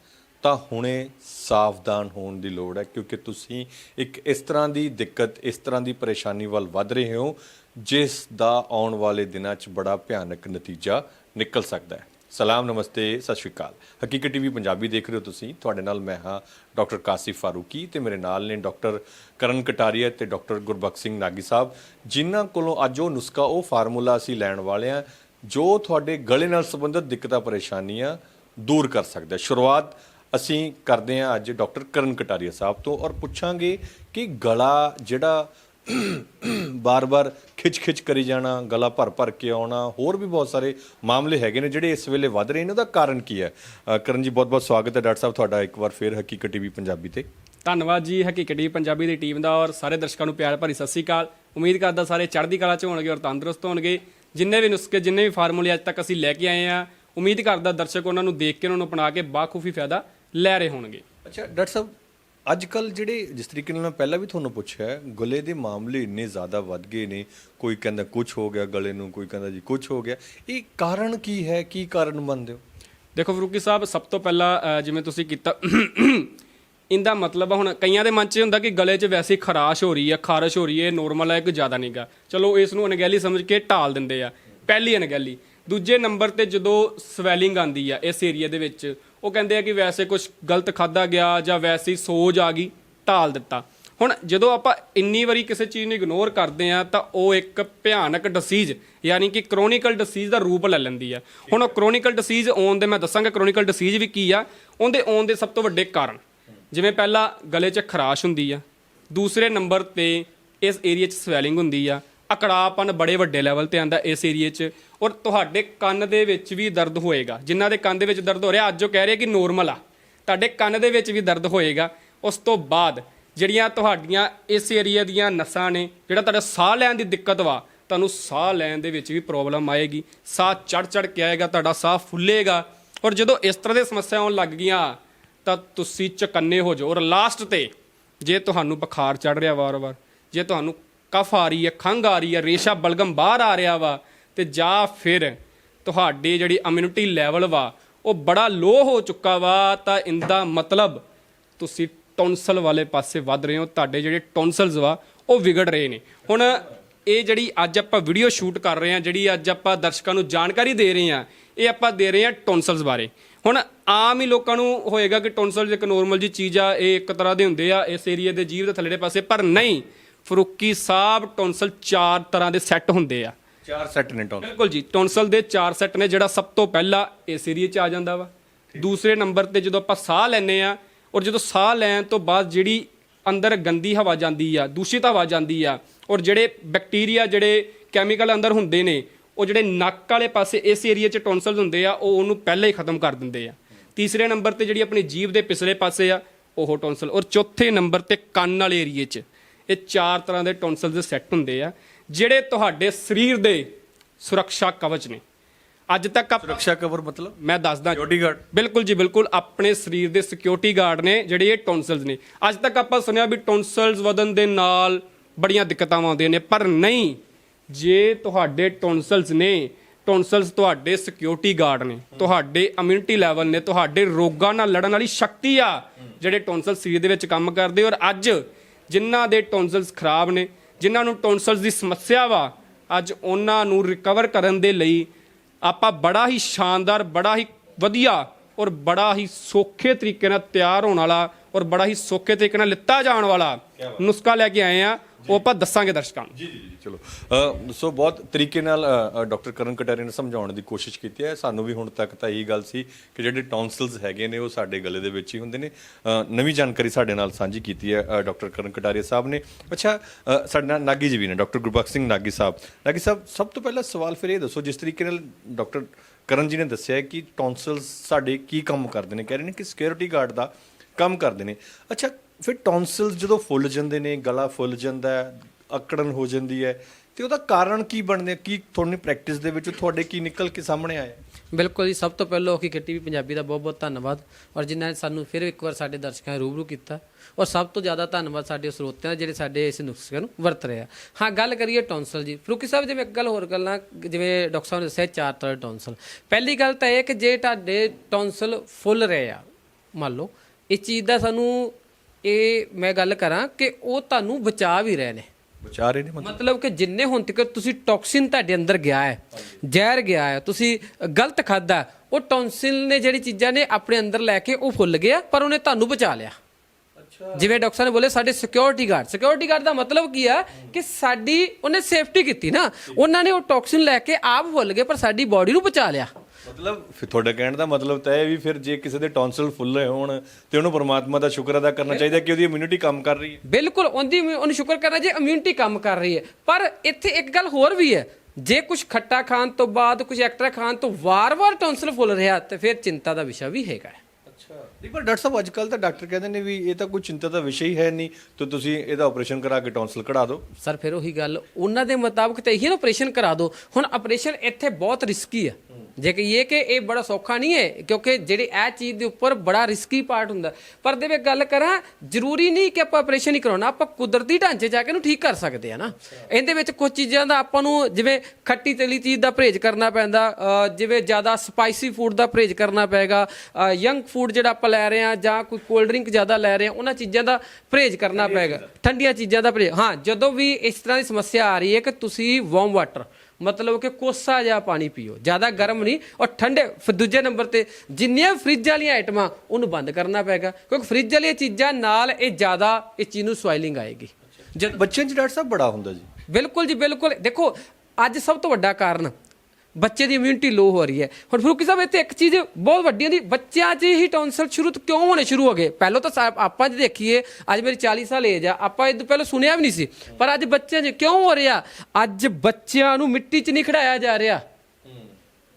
ਤਾਂ ਹੁਣੇ ਸਾਵਧਾਨ ਹੋਣ ਦੀ ਲੋੜ ਹੈ, ਕਿਉਂਕਿ ਤੁਸੀਂ ਇੱਕ ਇਸ ਤਰ੍ਹਾਂ ਦੀ ਦਿੱਕਤ, ਇਸ ਤਰ੍ਹਾਂ ਦੀ ਪਰੇਸ਼ਾਨੀ ਵੱਲ ਵੱਧ ਰਹੇ ਹੋ, ਜਿਸ ਦਾ ਆਉਣ ਵਾਲੇ ਦਿਨਾਂ 'ਚ ਬੜਾ ਭਿਆਨਕ ਨਤੀਜਾ ਨਿਕਲ ਸਕਦਾ ਹੈ। ਸਲਾਮ, ਨਮਸਤੇ, ਸਤਿ ਸ਼੍ਰੀ ਅਕਾਲ। ਹਕੀਕਤ ਟੀਵੀ ਪੰਜਾਬੀ ਦੇਖ ਰਹੇ ਹੋ ਤੁਸੀਂ। ਤੁਹਾਡੇ ਨਾਲ ਮੈਂ ਹਾਂ ਡਾਕਟਰ ਕਾਸਿਫ ਫਾਰੂਕੀ ਤੇ ਮੇਰੇ ਨਾਲ ਨੇ ਡਾਕਟਰ ਕਰਨ ਕਟਾਰੀਆ ਤੇ ਡਾਕਟਰ ਗੁਰਬਖਸ਼ ਸਿੰਘ ਨਾਗੀ ਸਾਹਿਬ, ਜਿਨ੍ਹਾਂ ਕੋਲੋਂ ਅੱਜ ਉਹ ਨੁਸਖਾ, ਉਹ ਫਾਰਮੂਲਾ ਅਸੀਂ ਲੈਣ ਵਾਲੇ ਹਾਂ, ਜੋ ਤੁਹਾਡੇ ਗਲੇ ਨਾਲ ਸੰਬੰਧਿਤ ਦਿੱਕਤਾਂ, ਪਰੇਸ਼ਾਨੀਆਂ ਦੂਰ ਕਰ ਸਕਦਾ ਸ਼ੁਰੂਆਤ ਅਸੀਂ ਕਰਦੇ ਹਾਂ ਅੱਜ ਡਾਕਟਰ ਕਰਨ ਕਟਾਰੀਆ ਸਾਹਿਬ ਤੋਂ ਔਰ ਪੁੱਛਾਂਗੇ ਕਿ ਗਲਾ ਜਿਹੜਾ ਬਾਰ-ਬਾਰ ਖਿੱਚ-ਖਿੱਚ ਕਰੀ ਜਾਣਾ ਗਲਾ ਭਰ-ਭਰ ਕੇ ਆਉਣਾ ਹੋਰ ਵੀ ਬਹੁਤ ਸਾਰੇ ਮਾਮਲੇ ਹੈਗੇ ਨੇ ਜਿਹੜੇ ਇਸ ਵੇਲੇ ਵੱਧ ਰਹੇ ਨੇ ਉਹਦਾ ਕਾਰਨ ਕੀ ਹੈ? ਅ, ਕਰਨ ਜੀ ਬਹੁਤ-ਬਹੁਤ ਸਵਾਗਤ ਹੈ ਡਾਕਟਰ ਸਾਹਿਬ ਤੁਹਾਡਾ ਇੱਕ ਵਾਰ ਫੇਰ ਹਕੀਕਤ ਟੀਵੀ ਪੰਜਾਬੀ ਤੇ। ਧੰਨਵਾਦ ਜੀ ਹਕੀਕਤ ਟੀਵੀ ਪੰਜਾਬੀ ਦੀ ਟੀਮ ਦਾ ਔਰ ਸਾਰੇ ਦਰਸ਼ਕਾਂ ਨੂੰ ਪਿਆਰ ਭਰੀ ਸਤਿ ਸ੍ਰੀ ਅਕਾਲ। ਉਮੀਦ ਕਰਦਾ ਸਾਰੇ ਚੜ੍ਹਦੀ ਕਲਾ 'ਚ ਹੋਣਗੇ ਔਰ ਤੰਦਰੁਸਤ ਹੋਣਗੇ। ਜਿੰਨੇ ਵੀ ਨੁਸਖੇ ਜਿੰਨੇ ਵੀ ਫਾਰਮੂਲੇ ਅੱਜ ਤੱਕ ਅਸੀਂ ਲੈ ਕੇ ਆਏ ਆ ਉਮੀਦ ਕਰਦਾ ਦਰਸ਼ਕ ਉਹਨਾਂ ਨੂੰ ਦੇਖ ਕੇ ਉਹਨਾਂ ਨੂੰ ਅਪਣਾ ਕੇ ਬਾਖੂਫੀ ਫਾਇਦਾ ਲੈ ਰਹੇ ਹੋਣਗੇ। ਅੱਛਾ ਡਾਕਟਰ ਸਾਹਿਬ ਅੱਜ ਕੱਲ ਜਿਹੜੇ ਜਿਸ ਤਰੀਕੇ ਨਾਲ ਮੈਂ ਪਹਿਲਾਂ ਵੀ ਤੁਹਾਨੂੰ ਪੁੱਛਿਆ ਗਲੇ ਦੇ ਮਾਮਲੇ ਇੰਨੇ ਜ਼ਿਆਦਾ ਵੱਧ ਗਏ ਨੇ ਕੋਈ ਕਹਿੰਦਾ ਕੁਝ ਹੋ ਗਿਆ ਗਲੇ ਨੂੰ ਕੋਈ ਕਹਿੰਦਾ ਜੀ ਕੁਝ ਹੋ ਗਿਆ ਇਹ ਕਾਰਨ ਕੀ ਹੈ ਕੀ ਕਾਰਨ ਮੰਨਦੇ ਹੋ? ਦੇਖੋ ਫਰੂਕੀ ਸਾਹਿਬ ਸਭ ਤੋਂ ਪਹਿਲਾਂ ਅ, ਜਿਵੇਂ ਤੁਸੀਂ ਕੀਤਾ ਇਹਦਾ ਮਤਲਬ ਆ ਹੁਣ ਕਈਆਂ ਦੇ ਮਨ 'ਚ ਇਹ ਹੁੰਦਾ ਕਿ ਗਲੇ 'ਚ ਵੈਸੇ ਹੀ ਖਰਾਸ਼ ਹੋ ਰਹੀ ਹੈ ਖਾਰਸ਼ ਹੋ ਰਹੀ ਹੈ ਨੋਰਮਲ ਹੈ ਕਿ ਜ਼ਿਆਦਾ ਨਹੀਂਗਾ। ਚਲੋ ਇਸ ਨੂੰ ਅਣਗਹਿਲੀ ਸਮਝ ਕੇ ਢਾਲ ਦਿੰਦੇ ਆ ਪਹਿਲੀ ਅਣਗਹਿਲੀ। ਦੂਜੇ ਨੰਬਰ ਤੇ ਜਦੋਂ ਸਵੈਲਿੰਗ ਆਂਦੀ ਆ ਇਸ ਏਰੀਆ ਦੇ ਵਿੱਚ ਉਹ ਕਹਿੰਦੇ ਆ ਕਿ ਵੈਸੇ ਕੁਝ ਗਲਤ ਖਾਦਾ ਗਿਆ ਜਾਂ ਵੈਸੇ ਹੀ ਸੋਜ ਆ ਗਈ, ਢਾਲ ਦਿੱਤਾ। ਹੁਣ ਜਦੋਂ ਆਪਾਂ ਇੰਨੀ ਵਾਰੀ ਕਿਸੇ ਚੀਜ਼ ਨੂੰ ਇਗਨੋਰ ਕਰਦੇ ਆ, ਤਾਂ ਉਹ ਇੱਕ ਭਿਆਨਕ ਡਿਸੀਜ਼ ਯਾਨੀ ਕਿ ਕ੍ਰੋਨਿਕਲ ਡਿਸੀਜ਼ ਦਾ ਰੂਪ ਲੈ ਲੈਂਦੀ ਆ। ਹੁਣ ਉਹ ਕ੍ਰੋਨਿਕਲ ਡਿਸੀਜ਼ ਆਉਣ ਦੇ, ਮੈਂ ਦੱਸਾਂਗਾ ਕ੍ਰੋਨਿਕਲ ਡਿਸੀਜ਼ ਵੀ ਕੀ ਆ, ਉਹਦੇ ਆਉਣ ਦੇ ਸਭ ਤੋਂ ਵੱਡੇ ਕਾਰਨ। ਜਿਵੇਂ ਪਹਿਲਾ ਗਲੇ 'ਚ ਖਰਾਸ਼ ਹੁੰਦੀ ਆ, ਦੂਸਰੇ ਨੰਬਰ ਤੇ ਇਸ ਏਰੀਆ 'ਚ ਸਵੈਲਿੰਗ ਹੁੰਦੀ ਆ ਅਕੜਾਪਨ ਬੜੇ ਵੱਡੇ ਲੈਵਲ ਤੇ ਆਂਦਾ ਇਸ ਏਰੀਏ 'ਚ ਔਰ ਤੁਹਾਡੇ ਕੰਨ ਦੇ ਵਿੱਚ ਵੀ ਦਰਦ ਹੋਏਗਾ। ਜਿਨ੍ਹਾਂ ਦੇ ਕੰਨ ਦੇ ਵਿੱਚ ਦਰਦ ਹੋ ਰਿਹਾ, ਅੱਜ ਉਹ ਕਹਿ ਰਹੇ ਕਿ ਨੋਰਮਲ ਆ। ਤੁਹਾਡੇ ਕੰਨ ਦੇ ਵਿੱਚ ਵੀ ਦਰਦ ਹੋਏਗਾ। ਉਸ ਤੋਂ ਬਾਅਦ ਜਿਹੜੀਆਂ ਤੁਹਾਡੀਆਂ ਇਸ ਏਰੀਆ ਦੀਆਂ ਨਸਾਂ ਨੇ, ਜਿਹੜਾ ਤੁਹਾਡਾ ਸਾਹ ਲੈਣ ਦੀ ਦਿੱਕਤ ਵਾ, ਤੁਹਾਨੂੰ ਸਾਹ ਲੈਣ ਦੇ ਵਿੱਚ ਵੀ ਪ੍ਰੋਬਲਮ ਆਏਗੀ। ਸਾਹ ਚੜ ਚੜ ਕੇ ਆਏਗਾ, ਤੁਹਾਡਾ ਸਾਹ ਫੁੱਲੇਗਾ। ਔਰ ਜਦੋਂ ਇਸ ਤਰ੍ਹਾਂ ਦੀਆਂ ਸਮੱਸਿਆ ਆਉਣ ਲੱਗ ਗਈਆਂ, ਤਾਂ ਤੁਸੀਂ ਚਕੰਨੇ ਹੋ ਜਾਓ। ਔਰ ਲਾਸਟ ਤੇ ਜੇ ਤੁਹਾਨੂੰ ਬੁਖਾਰ ਚੜ ਰਿਹਾ ਵਾਰ-ਵਾਰ, ਜੇ ਤੁਹਾਨੂੰ ਕਫ ਆ ਰਹੀ ਹੈ ਖੰਘ ਆ ਰਹੀ ਹੈ ਰੇਸ਼ਾ ਬਲਗਮ ਬਾਹਰ ਆ ਰਿਹਾ ਵਾ ਤੇ ਜਾਂ ਫਿਰ ਤੁਹਾਡੇ ਜਿਹੜੀ ਇਮਿਊਨਿਟੀ ਲੈਵਲ ਵਾ, ਉਹ ਬੜਾ ਲੋ ਹੋ ਚੁੱਕਾ ਵਾ। ਤਾਂ ਇੰਦਾ ਮਤਲਬ ਤੁਸੀਂ ਟੌਨਸਲ ਵਾਲੇ ਪਾਸੇ ਵੱਧ ਰਹੇ ਹੋ, ਤੁਹਾਡੇ ਜਿਹੜੇ ਟੌਨਸਲਸ ਵਾ, ਉਹ ਵਿਗੜ ਰਹੇ ਨੇ। ਹੁਣ ਇਹ ਜਿਹੜੀ ਅੱਜ ਆਪਾਂ ਵੀਡੀਓ ਸ਼ੂਟ ਕਰ ਰਹੇ ਹਾਂ, ਜਿਹੜੀ ਅੱਜ ਆਪਾਂ ਦਰਸ਼ਕਾਂ ਨੂੰ ਜਾਣਕਾਰੀ ਦੇ ਰਹੇ ਹਾਂ, ਇਹ ਆਪਾਂ ਦੇ ਰਹੇ ਹਾਂ ਟੌਨਸਲਸ ਬਾਰੇ। ਹੁਣ ਆਮ ਹੀ ਲੋਕਾਂ ਨੂੰ ਹੋਏਗਾ ਕਿ ਟੌਨਸਲ ਇੱਕ ਨੋਰਮਲ ਜੀ ਚੀਜ਼ ਆ, ਇਹ ਇੱਕ ਤਰ੍ਹਾਂ ਦੇ ਹੁੰਦੇ ਆ, ਇਸ ਏਰੀਆ ਦੇ ਜੀਵ ਦੇ ਥੱਲੇੜੇ ਪਾਸੇ, ਪਰ ਨਹੀਂ। ਫਰੂਕੀ ਸਾਹਿਬ ਟੌਨਸਲ ਚਾਰ ਤਰ੍ਹਾਂ ਦੇ ਸੈੱਟ ਹੁੰਦੇ ਆ। ਚਾਰ ਸੈੱਟ ਨੇ ਟੌਨ ਬਿਲਕੁਲ ਜੀ ਟੌਨਸਲ ਦੇ ਚਾਰ ਸੈੱਟ ਨੇ ਜਿਹੜਾ ਸਭ ਤੋਂ ਪਹਿਲਾ ਇਸ ਏਰੀਆ 'ਚ ਆ ਜਾਂਦਾ ਵਾ। ਦੂਸਰੇ ਨੰਬਰ ਤੇ ਜਦੋਂ ਆਪਾਂ ਸਾਹ ਲੈਂਦੇ ਆ ਔਰ ਜਦੋਂ ਸਾਹ ਲੈਣ ਤੋਂ ਬਾਅਦ ਜਿਹੜੀ ਅੰਦਰ ਗੰਦੀ ਹਵਾ ਜਾਂਦੀ ਆ ਦੂਸ਼ਿਤ ਹਵਾ ਜਾਂਦੀ ਆ ਔਰ ਜਿਹੜੇ ਬੈਕਟੀਰੀਆ ਜਿਹੜੇ ਕੈਮੀਕਲ ਅੰਦਰ ਹੁੰਦੇ ਨੇ ਉਹ ਜਿਹੜੇ ਨੱਕ ਵਾਲੇ ਪਾਸੇ ਇਸ ਏਰੀਆ 'ਚ ਟੌਨਸਲਸ ਹੁੰਦੇ ਆ ਉਹ ਉਹਨੂੰ ਪਹਿਲਾਂ ਹੀ ਖਤਮ ਕਰ ਦਿੰਦੇ ਆ। ਤੀਸਰੇ ਨੰਬਰ ਤੇ ਜਿਹੜੀ ਆਪਣੀ ਜੀਭ ਦੇ ਪਿਛਲੇ ਪਾਸੇ ਆ ਉਹ ਟੌਨਸਲ ਔਰ ਚੌਥੇ ਨੰਬਰ ਤੇ ਕੰਨ ਵਾਲੇ ਏਰੀਏ 'ਚ। ਇਹ ਚਾਰ ਤਰ੍ਹਾਂ ਦੇ ਟੌਨਸਲ ਦੇ ਸੈੱਟ ਹੁੰਦੇ ਆ ਜਿਹੜੇ ਤੁਹਾਡੇ ਸਰੀਰ ਦੇ ਸੁਰੱਖਿਆ ਕਵਚ ਨੇ। ਅੱਜ ਤੱਕ ਆਪਾਂ ਸੁਰੱਖਿਆ ਕਵਰ ਮਤਲਬ? ਮੈਂ ਦੱਸਦਾ Security guard? ਬਿਲਕੁਲ ਜੀ ਬਿਲਕੁਲ ਆਪਣੇ ਸਰੀਰ ਦੇ ਸਿਕਿਉਰਿਟੀ ਗਾਰਡ ਨੇ ਜਿਹੜੇ ਇਹ ਟੌਨਸਲਸ ਨੇ। ਅੱਜ ਤੱਕ ਆਪਾਂ ਸੁਣਿਆ ਵੀ ਟੌਨਸਲਸ ਵਧਣ ਦੇ ਨਾਲ ਬੜੀਆਂ ਦਿੱਕਤਾਂ ਆਉਂਦੀਆਂ ਨੇ ਪਰ ਨਹੀਂ ਜੇ ਤੁਹਾਡੇ ਟੌਨਸਲਸ ਨੇ ਟੌਨਸਲਸ ਤੁਹਾਡੇ ਸਿਕਿਉਰਿਟੀ ਗਾਰਡ ਨੇ ਤੁਹਾਡੇ ਇਮਿਊਨਿਟੀ ਲੈਵਲ ਨੇ ਤੁਹਾਡੇ ਰੋਗਾਂ ਨਾਲ ਲੜਨ ਵਾਲੀ ਸ਼ਕਤੀ ਆ ਜਿਹੜੇ ਟੌਨਸਲ ਸਰੀਰ ਦੇ ਵਿੱਚ ਕੰਮ ਕਰਦੇ ਔਰ ਅੱਜ ਜਿਨ੍ਹਾਂ ਦੇ ਟੌਨਸਲਸ ਖਰਾਬ ਨੇ ਜਿਨ੍ਹਾਂ ਨੂੰ ਟੌਨਸਲਸ ਦੀ ਸਮੱਸਿਆ ਵਾ ਅੱਜ ਉਹਨਾਂ ਨੂੰ ਰਿਕਵਰ ਕਰਨ ਦੇ ਲਈ ਆਪਾਂ ਬੜਾ ਹੀ ਸ਼ਾਨਦਾਰ ਬੜਾ ਹੀ ਵਧੀਆ ਔਰ ਬੜਾ ਹੀ ਸੌਖੇ ਤਰੀਕੇ ਨਾਲ ਤਿਆਰ ਹੋਣ ਵਾਲਾ ਔਰ ਬੜਾ ਹੀ ਸੌਖੇ ਤਰੀਕੇ ਨਾਲ ਲਿੱਤਾ ਜਾਣ ਵਾਲਾ ਨੁਸਖਾ ਲੈ ਕੇ ਆਏ ਆ। ਉਹ ਆਪਾਂ ਦੱਸਾਂਗੇ ਦਰਸ਼ਕਾਂ ਨੂੰ। ਜੀ ਜੀ ਜੀ ਚਲੋ। ਅ, ਸੋ ਬਹੁਤ ਤਰੀਕੇ ਨਾਲ ਡਾਕਟਰ ਕਰਨ ਕਟਾਰੇ ਨੇ ਸਮਝਾਉਣ ਦੀ ਕੋਸ਼ਿਸ਼ ਕੀਤੀ ਹੈ। ਸਾਨੂੰ ਵੀ ਹੁਣ ਤੱਕ ਤਾਂ ਇਹੀ ਗੱਲ ਸੀ ਕਿ ਜਿਹੜੇ ਟੌਨਸਲਸ ਹੈਗੇ ਨੇ ਉਹ ਸਾਡੇ ਗਲੇ ਦੇ ਵਿੱਚ ਹੀ ਹੁੰਦੇ ਨੇ। ਅ, ਨਵੀਂ ਜਾਣਕਾਰੀ ਸਾਡੇ ਨਾਲ ਸਾਂਝੀ ਕੀਤੀ ਹੈ ਡਾਕਟਰ ਕਰਨ ਕਟਾਰੇ ਸਾਹਿਬ ਨੇ। ਅੱਛਾ ਅ, ਸਾਡੇ ਨਾਲ ਨਾਗੀ ਜੀ ਵੀ ਨੇ ਡਾਕਟਰ ਗੁਰਬਖਸ਼ ਸਿੰਘ ਨਾਗੀ ਸਾਹਿਬ। ਨਾਗੀ ਸਾਹਿਬ ਸਭ ਤੋਂ ਪਹਿਲਾਂ ਸਵਾਲ ਫਿਰ ਇਹ ਦੱਸੋ ਜਿਸ ਤਰੀਕੇ ਨਾਲ ਡਾਕਟਰ ਕਰਨ ਜੀ ਨੇ ਦੱਸਿਆ ਹੈ ਕਿ ਟੌਨਸਲਸ ਸਾਡੇ ਕੀ ਕੰਮ ਕਰਦੇ ਨੇ? ਕਹਿ ਰਹੇ ਨੇ ਕਿ ਸਿਕਿਉਰਿਟੀ ਗਾਰਡ ਦਾ ਕੰਮ ਕਰਦੇ ਨੇ। ਅੱਛਾ ਫਿਰ ਟੌਨਸਲਸ ਜਦੋਂ ਫੁੱਲ ਜਾਂਦੇ ਨੇ, ਗਲਾ ਫੁੱਲ ਜਾਂਦਾ ਹੈ, ਅਕੜਨ ਹੋ ਜਾਂਦੀ ਹੈ, ਤੇ ਉਹਦਾ ਕਾਰਨ ਕੀ ਬਣਦੇ ਕੀ ਤੁਹਾਡੀ ਪ੍ਰੈਕਟਿਸ ਦੇ ਵਿੱਚ ਤੁਹਾਡੇ ਕੀ ਨਿਕਲ ਕੇ ਸਾਹਮਣੇ ਆਇਆ? ਬਿਲਕੁਲ ਜੀ, ਸਭ ਤੋਂ ਪਹਿਲਾਂ ਕੀ ਕਿੱਟੀ ਵੀ ਪੰਜਾਬੀ ਦਾ ਬਹੁਤ ਬਹੁਤ ਧੰਨਵਾਦ। ਔਰ ਜਿਨ੍ਹਾਂ ਨੇ ਸਾਨੂੰ ਫਿਰ ਇੱਕ ਵਾਰ ਸਾਡੇ ਦਰਸ਼ਕਾਂ ਨੂੰ ਰੂਬਰੂ ਕੀਤਾ। ਔਰ ਸਭ ਤੋਂ ਜ਼ਿਆਦਾ ਧੰਨਵਾਦ ਸਾਡੇ ਸਰੋਤਿਆਂ ਦਾ, ਜਿਹੜੇ ਸਾਡੇ ਇਸ ਨੁਸਖੇ ਨੂੰ ਵਰਤ ਰਹੇ ਆ। ਹਾਂ, ਗੱਲ ਕਰੀਏ ਟੌਨਸਲ ਜੀ। ਫਰੂਕੀ ਸਾਹਿਬ, ਜਿਵੇਂ ਇੱਕ ਗੱਲ ਹੋਰ ਗੱਲਾਂ, ਜਿਵੇਂ ਡਾਕਟਰ ਸਾਹਿਬ ਨੇ ਦੱਸਿਆ, ਚਾਰ ਤਰ੍ਹਾਂ ਦੇ ਟੌਨਸਲ ਪਹਿਲੀ ਗੱਲ ਤਾਂ ਇਹ ਕਿ ਜੇ ਤੁਹਾਡੇ ਟੌਨਸਲ ਫੁੱਲ ਰਹੇ ਆ, ਮੰਨ ਲਓ, ਇਸ ਚੀਜ਼ ਦਾ ਸਾਨੂੰ ਇਹ ਮੈਂ ਗੱਲ ਕਰਾਂ ਕਿ ਉਹ ਤੁਹਾਨੂੰ ਬਚਾ ਵੀ ਰਹੇ ਨੇ। ਬਚਾ ਰਹੇ ਨੇ ਮਤਲਬ? ਮਤਲਬ ਕਿ ਜਿੰਨੇ ਹੁਣ ਤੱਕ ਤੁਸੀਂ ਟੌਕਸਿਨ ਤੁਹਾਡੇ ਅੰਦਰ ਗਿਆ ਹੈ ਜ਼ਹਿਰ ਗਿਆ ਹੈ ਤੁਸੀਂ ਗਲਤ ਖਾਦਾ ਉਹ ਟੌਨਸਿਲ ਨੇ ਜਿਹੜੀ ਚੀਜ਼ਾਂ ਨੇ ਆਪਣੇ ਅੰਦਰ ਲੈ ਕੇ ਉਹ ਫੁੱਲ ਗਿਆ ਪਰ ਉਹਨੇ ਤੁਹਾਨੂੰ ਬਚਾ ਲਿਆ। ਜਿਵੇਂ ਡਾਕਟਰ ਸਾਹਿਬ ਨੇ ਬੋਲੇ ਸਾਡੇ ਸਿਕਿਉਰਿਟੀ ਗਾਰਡ ਸਿਕਿਉਰਿਟੀ ਗਾਰਡ ਦਾ ਮਤਲਬ ਕੀ ਆ ਕਿ ਸਾਡੀ ਉਹਨੇ ਸੇਫਟੀ ਕੀਤੀ ਨਾ। ਉਹਨਾਂ ਨੇ ਉਹ ਟੌਕਸਿਨ ਲੈ ਕੇ ਆਪ ਫੁੱਲ ਗਏ ਪਰ ਸਾਡੀ ਬਾਡੀ ਨੂੰ ਬਚਾ ਲਿਆ। ਮਤਲਬ ਫਿਰ ਤੁਹਾਡੇ ਕਹਿਣ ਦਾ ਮਤਲਬ ਤਾਂ ਇਹ ਵੀ ਫਿਰ ਜੇ ਕਿਸੇ ਦੇ ਟੌਨਸਲ ਫੁੱਲੇ ਹੋਣ ਤੇ ਉਹਨੂੰ ਪਰਮਾਤਮਾ ਦਾ ਸ਼ੁਕਰ ਅਦਾ ਕਰਨਾ ਚਾਹੀਦਾ ਕਿ ਉਹਦੀ ਇਮਿਊਨਿਟੀ ਕੰਮ ਕਰ ਰਹੀ ਹੈ। ਬਿਲਕੁਲ ਉਹਦੀ ਉਹਨੂੰ ਸ਼ੁਕਰ ਕਰਨਾ ਜੇ ਇਮਿਊਨਿਟੀ ਕੰਮ ਕਰ ਰਹੀ ਹੈ। ਪਰ ਇੱਥੇ ਇੱਕ ਗੱਲ ਹੋਰ ਵੀ ਹੈ ਜੇ ਕੁਝ ਖੱਟਾ ਖਾਣ ਤੋਂ ਬਾਅਦ ਕੁਝ ਐਕਟਰਾ ਖਾਣ ਤੋਂ ਵਾਰ-ਵਾਰ ਟੌਨਸਲ ਫੁੱਲ ਰਿਹਾ ਤੇ ਫਿਰ ਚਿੰਤਾ ਦਾ ਵਿਸ਼ਾ ਵੀ ਹੈਗਾ ਅੱਛਾ। ਨਹੀਂ ਪਰ ਡਾਕਟਰ ਸਾਹਿਬ ਅੱਜ ਕੱਲ ਤਾਂ ਡਾਕਟਰ ਕਹਿੰਦੇ ਨੇ ਵੀ ਇਹ ਤਾਂ ਕੋਈ ਚਿੰਤਾ ਦਾ ਵਿਸ਼ਾ ਹੀ ਹੈ ਨਹੀਂ ਤੇ ਤੁਸੀਂ ਇਹਦਾ ਆਪਰੇਸ਼ਨ ਕਰਾ ਕੇ ਟੌਨਸਲ ਕਢਾ ਦਿਓ। ਸਰ ਫਿਰ ਉਹੀ ਗੱਲ ਉਹਨਾਂ ਦੇ ਮੁਤਾਬਕ ਤੇ ਇਹੀ ਨਾ ਆਪਰੇਸ਼ਨ ਕਰਾ ਦਿਓ। ਹੁਣ ਆਪਰੇਸ਼ਨ ਇੱਥੇ ਬਹੁਤ ਰਿਸਕੀ ਹੈ। ਜੇ ਕਹੀਏ ਕਿ ਇਹ ਬੜਾ ਸੌਖਾ ਨਹੀਂ ਹੈ ਕਿਉਂਕਿ ਜਿਹੜੀ ਇਹ ਚੀਜ਼ ਦੇ ਉੱਪਰ ਬੜਾ ਰਿਸਕੀ ਪਾਰਟ ਹੁੰਦਾ। ਪਰ ਦੇ ਵਿੱਚ ਗੱਲ ਕਰਾਂ ਜ਼ਰੂਰੀ ਨਹੀਂ ਕਿ ਆਪਾਂ ਆਪਰੇਸ਼ਨ ਹੀ ਕਰਾਉਣਾ ਆਪਾਂ ਕੁਦਰਤੀ ਢਾਂਚੇ ਜਾ ਕੇ ਇਹਨੂੰ ਠੀਕ ਕਰ ਸਕਦੇ ਆ ਨਾ। ਇਹਦੇ ਵਿੱਚ ਕੁਝ ਚੀਜ਼ਾਂ ਦਾ ਆਪਾਂ ਨੂੰ ਜਿਵੇਂ ਖੱਟੀ ਤਲੀ ਚੀਜ਼ ਦਾ ਪਰਹੇਜ਼ ਕਰਨਾ ਪੈਂਦਾ ਜਿਵੇਂ ਜ਼ਿਆਦਾ ਸਪਾਈਸੀ ਫੂਡ ਦਾ ਪਰਹੇਜ਼ ਕਰਨਾ ਪਏਗਾ ਯੰਗ ਫੂਡ ਜਿਹੜਾ ਆਪਾਂ ਲੈ ਰਹੇ ਆ ਜਾਂ ਕੋਈ ਕੋਲਡ ਡਰਿੰਕ ਜ਼ਿਆਦਾ ਲੈ ਰਹੇ ਆ ਉਹਨਾਂ ਚੀਜ਼ਾਂ ਦਾ ਪਰਹੇਜ਼ ਕਰਨਾ ਪਏਗਾ। ਠੰਡੀਆਂ ਚੀਜ਼ਾਂ ਦਾ ਪਰਹੇਜ਼ ਹਾਂ ਜਦੋਂ ਵੀ ਇਸ ਤਰ੍ਹਾਂ ਦੀ ਸਮੱਸਿਆ ਆ ਰਹੀ ਹੈ ਕਿ ਤੁਸੀਂ ਵਾਰਮ ਵਾਟਰ ਮਤਲਬ ਕਿ ਕੋਸਾ ਜਿਹਾ ਪਾਣੀ ਪੀਓ ਜ਼ਿਆਦਾ ਗਰਮ ਨਹੀਂ ਔਰ ਠੰਡੇ ਫਿਰ ਦੂਜੇ ਨੰਬਰ ਤੇ ਜਿੰਨੀਆਂ ਫ੍ਰਿਜ ਵਾਲੀਆਂ ਆਈਟਮਾਂ ਉਹਨੂੰ ਬੰਦ ਕਰਨਾ ਪੈਗਾ ਕਿਉਂਕਿ ਫ੍ਰਿਜ ਵਾਲੀਆਂ ਚੀਜ਼ਾਂ ਨਾਲ ਇਹ ਜ਼ਿਆਦਾ ਇਸ ਚੀਜ਼ ਨੂੰ ਸਵਾਇਲਿੰਗ ਆਏਗੀ। ਜਦ ਬੱਚਿਆਂ 'ਚ ਡਾਕਟਰ ਸਾਹਿਬ ਬੜਾ ਹੁੰਦਾ ਜੀ। ਬਿਲਕੁਲ ਜੀ ਬਿਲਕੁਲ। ਦੇਖੋ ਅੱਜ ਸਭ ਤੋਂ ਵੱਡਾ ਕਾਰਨ ਬੱਚੇ ਦੀ ਇਮਿਊਨਿਟੀ ਲੋ ਹੋ ਰਹੀ ਹੈ। ਹੁਣ ਫਰੂਕੀ ਸਾਹਿਬ, ਇੱਥੇ ਇੱਕ ਚੀਜ਼ ਬਹੁਤ ਵੱਡੀ ਹੁੰਦੀ ਬੱਚਿਆਂ 'ਚ ਹੀ ਟੌਨਸਲ ਸ਼ੁਰੂ ਤੋਂ ਕਿਉਂ ਹੋਣੇ ਸ਼ੁਰੂ ਹੋ ਗਏ? ਪਹਿਲਾਂ ਤਾਂ ਸਾ- ਆਪਾਂ ਜੇ ਦੇਖੀਏ, ਅੱਜ ਮੇਰੀ 40 ਸਾਲ ਏਜ ਆ, ਆਪਾਂ ਇਹ ਪਹਿਲਾਂ ਸੁਣਿਆ ਵੀ ਨਹੀਂ ਸੀ। ਪਰ ਅੱਜ ਬੱਚਿਆਂ 'ਚ ਕਿਉਂ ਹੋ ਰਿਹਾ? ਅੱਜ ਬੱਚਿਆਂ ਨੂੰ ਮਿੱਟੀ 'ਚ ਨਹੀਂ ਖੜਾਇਆ ਜਾ ਰਿਹਾ।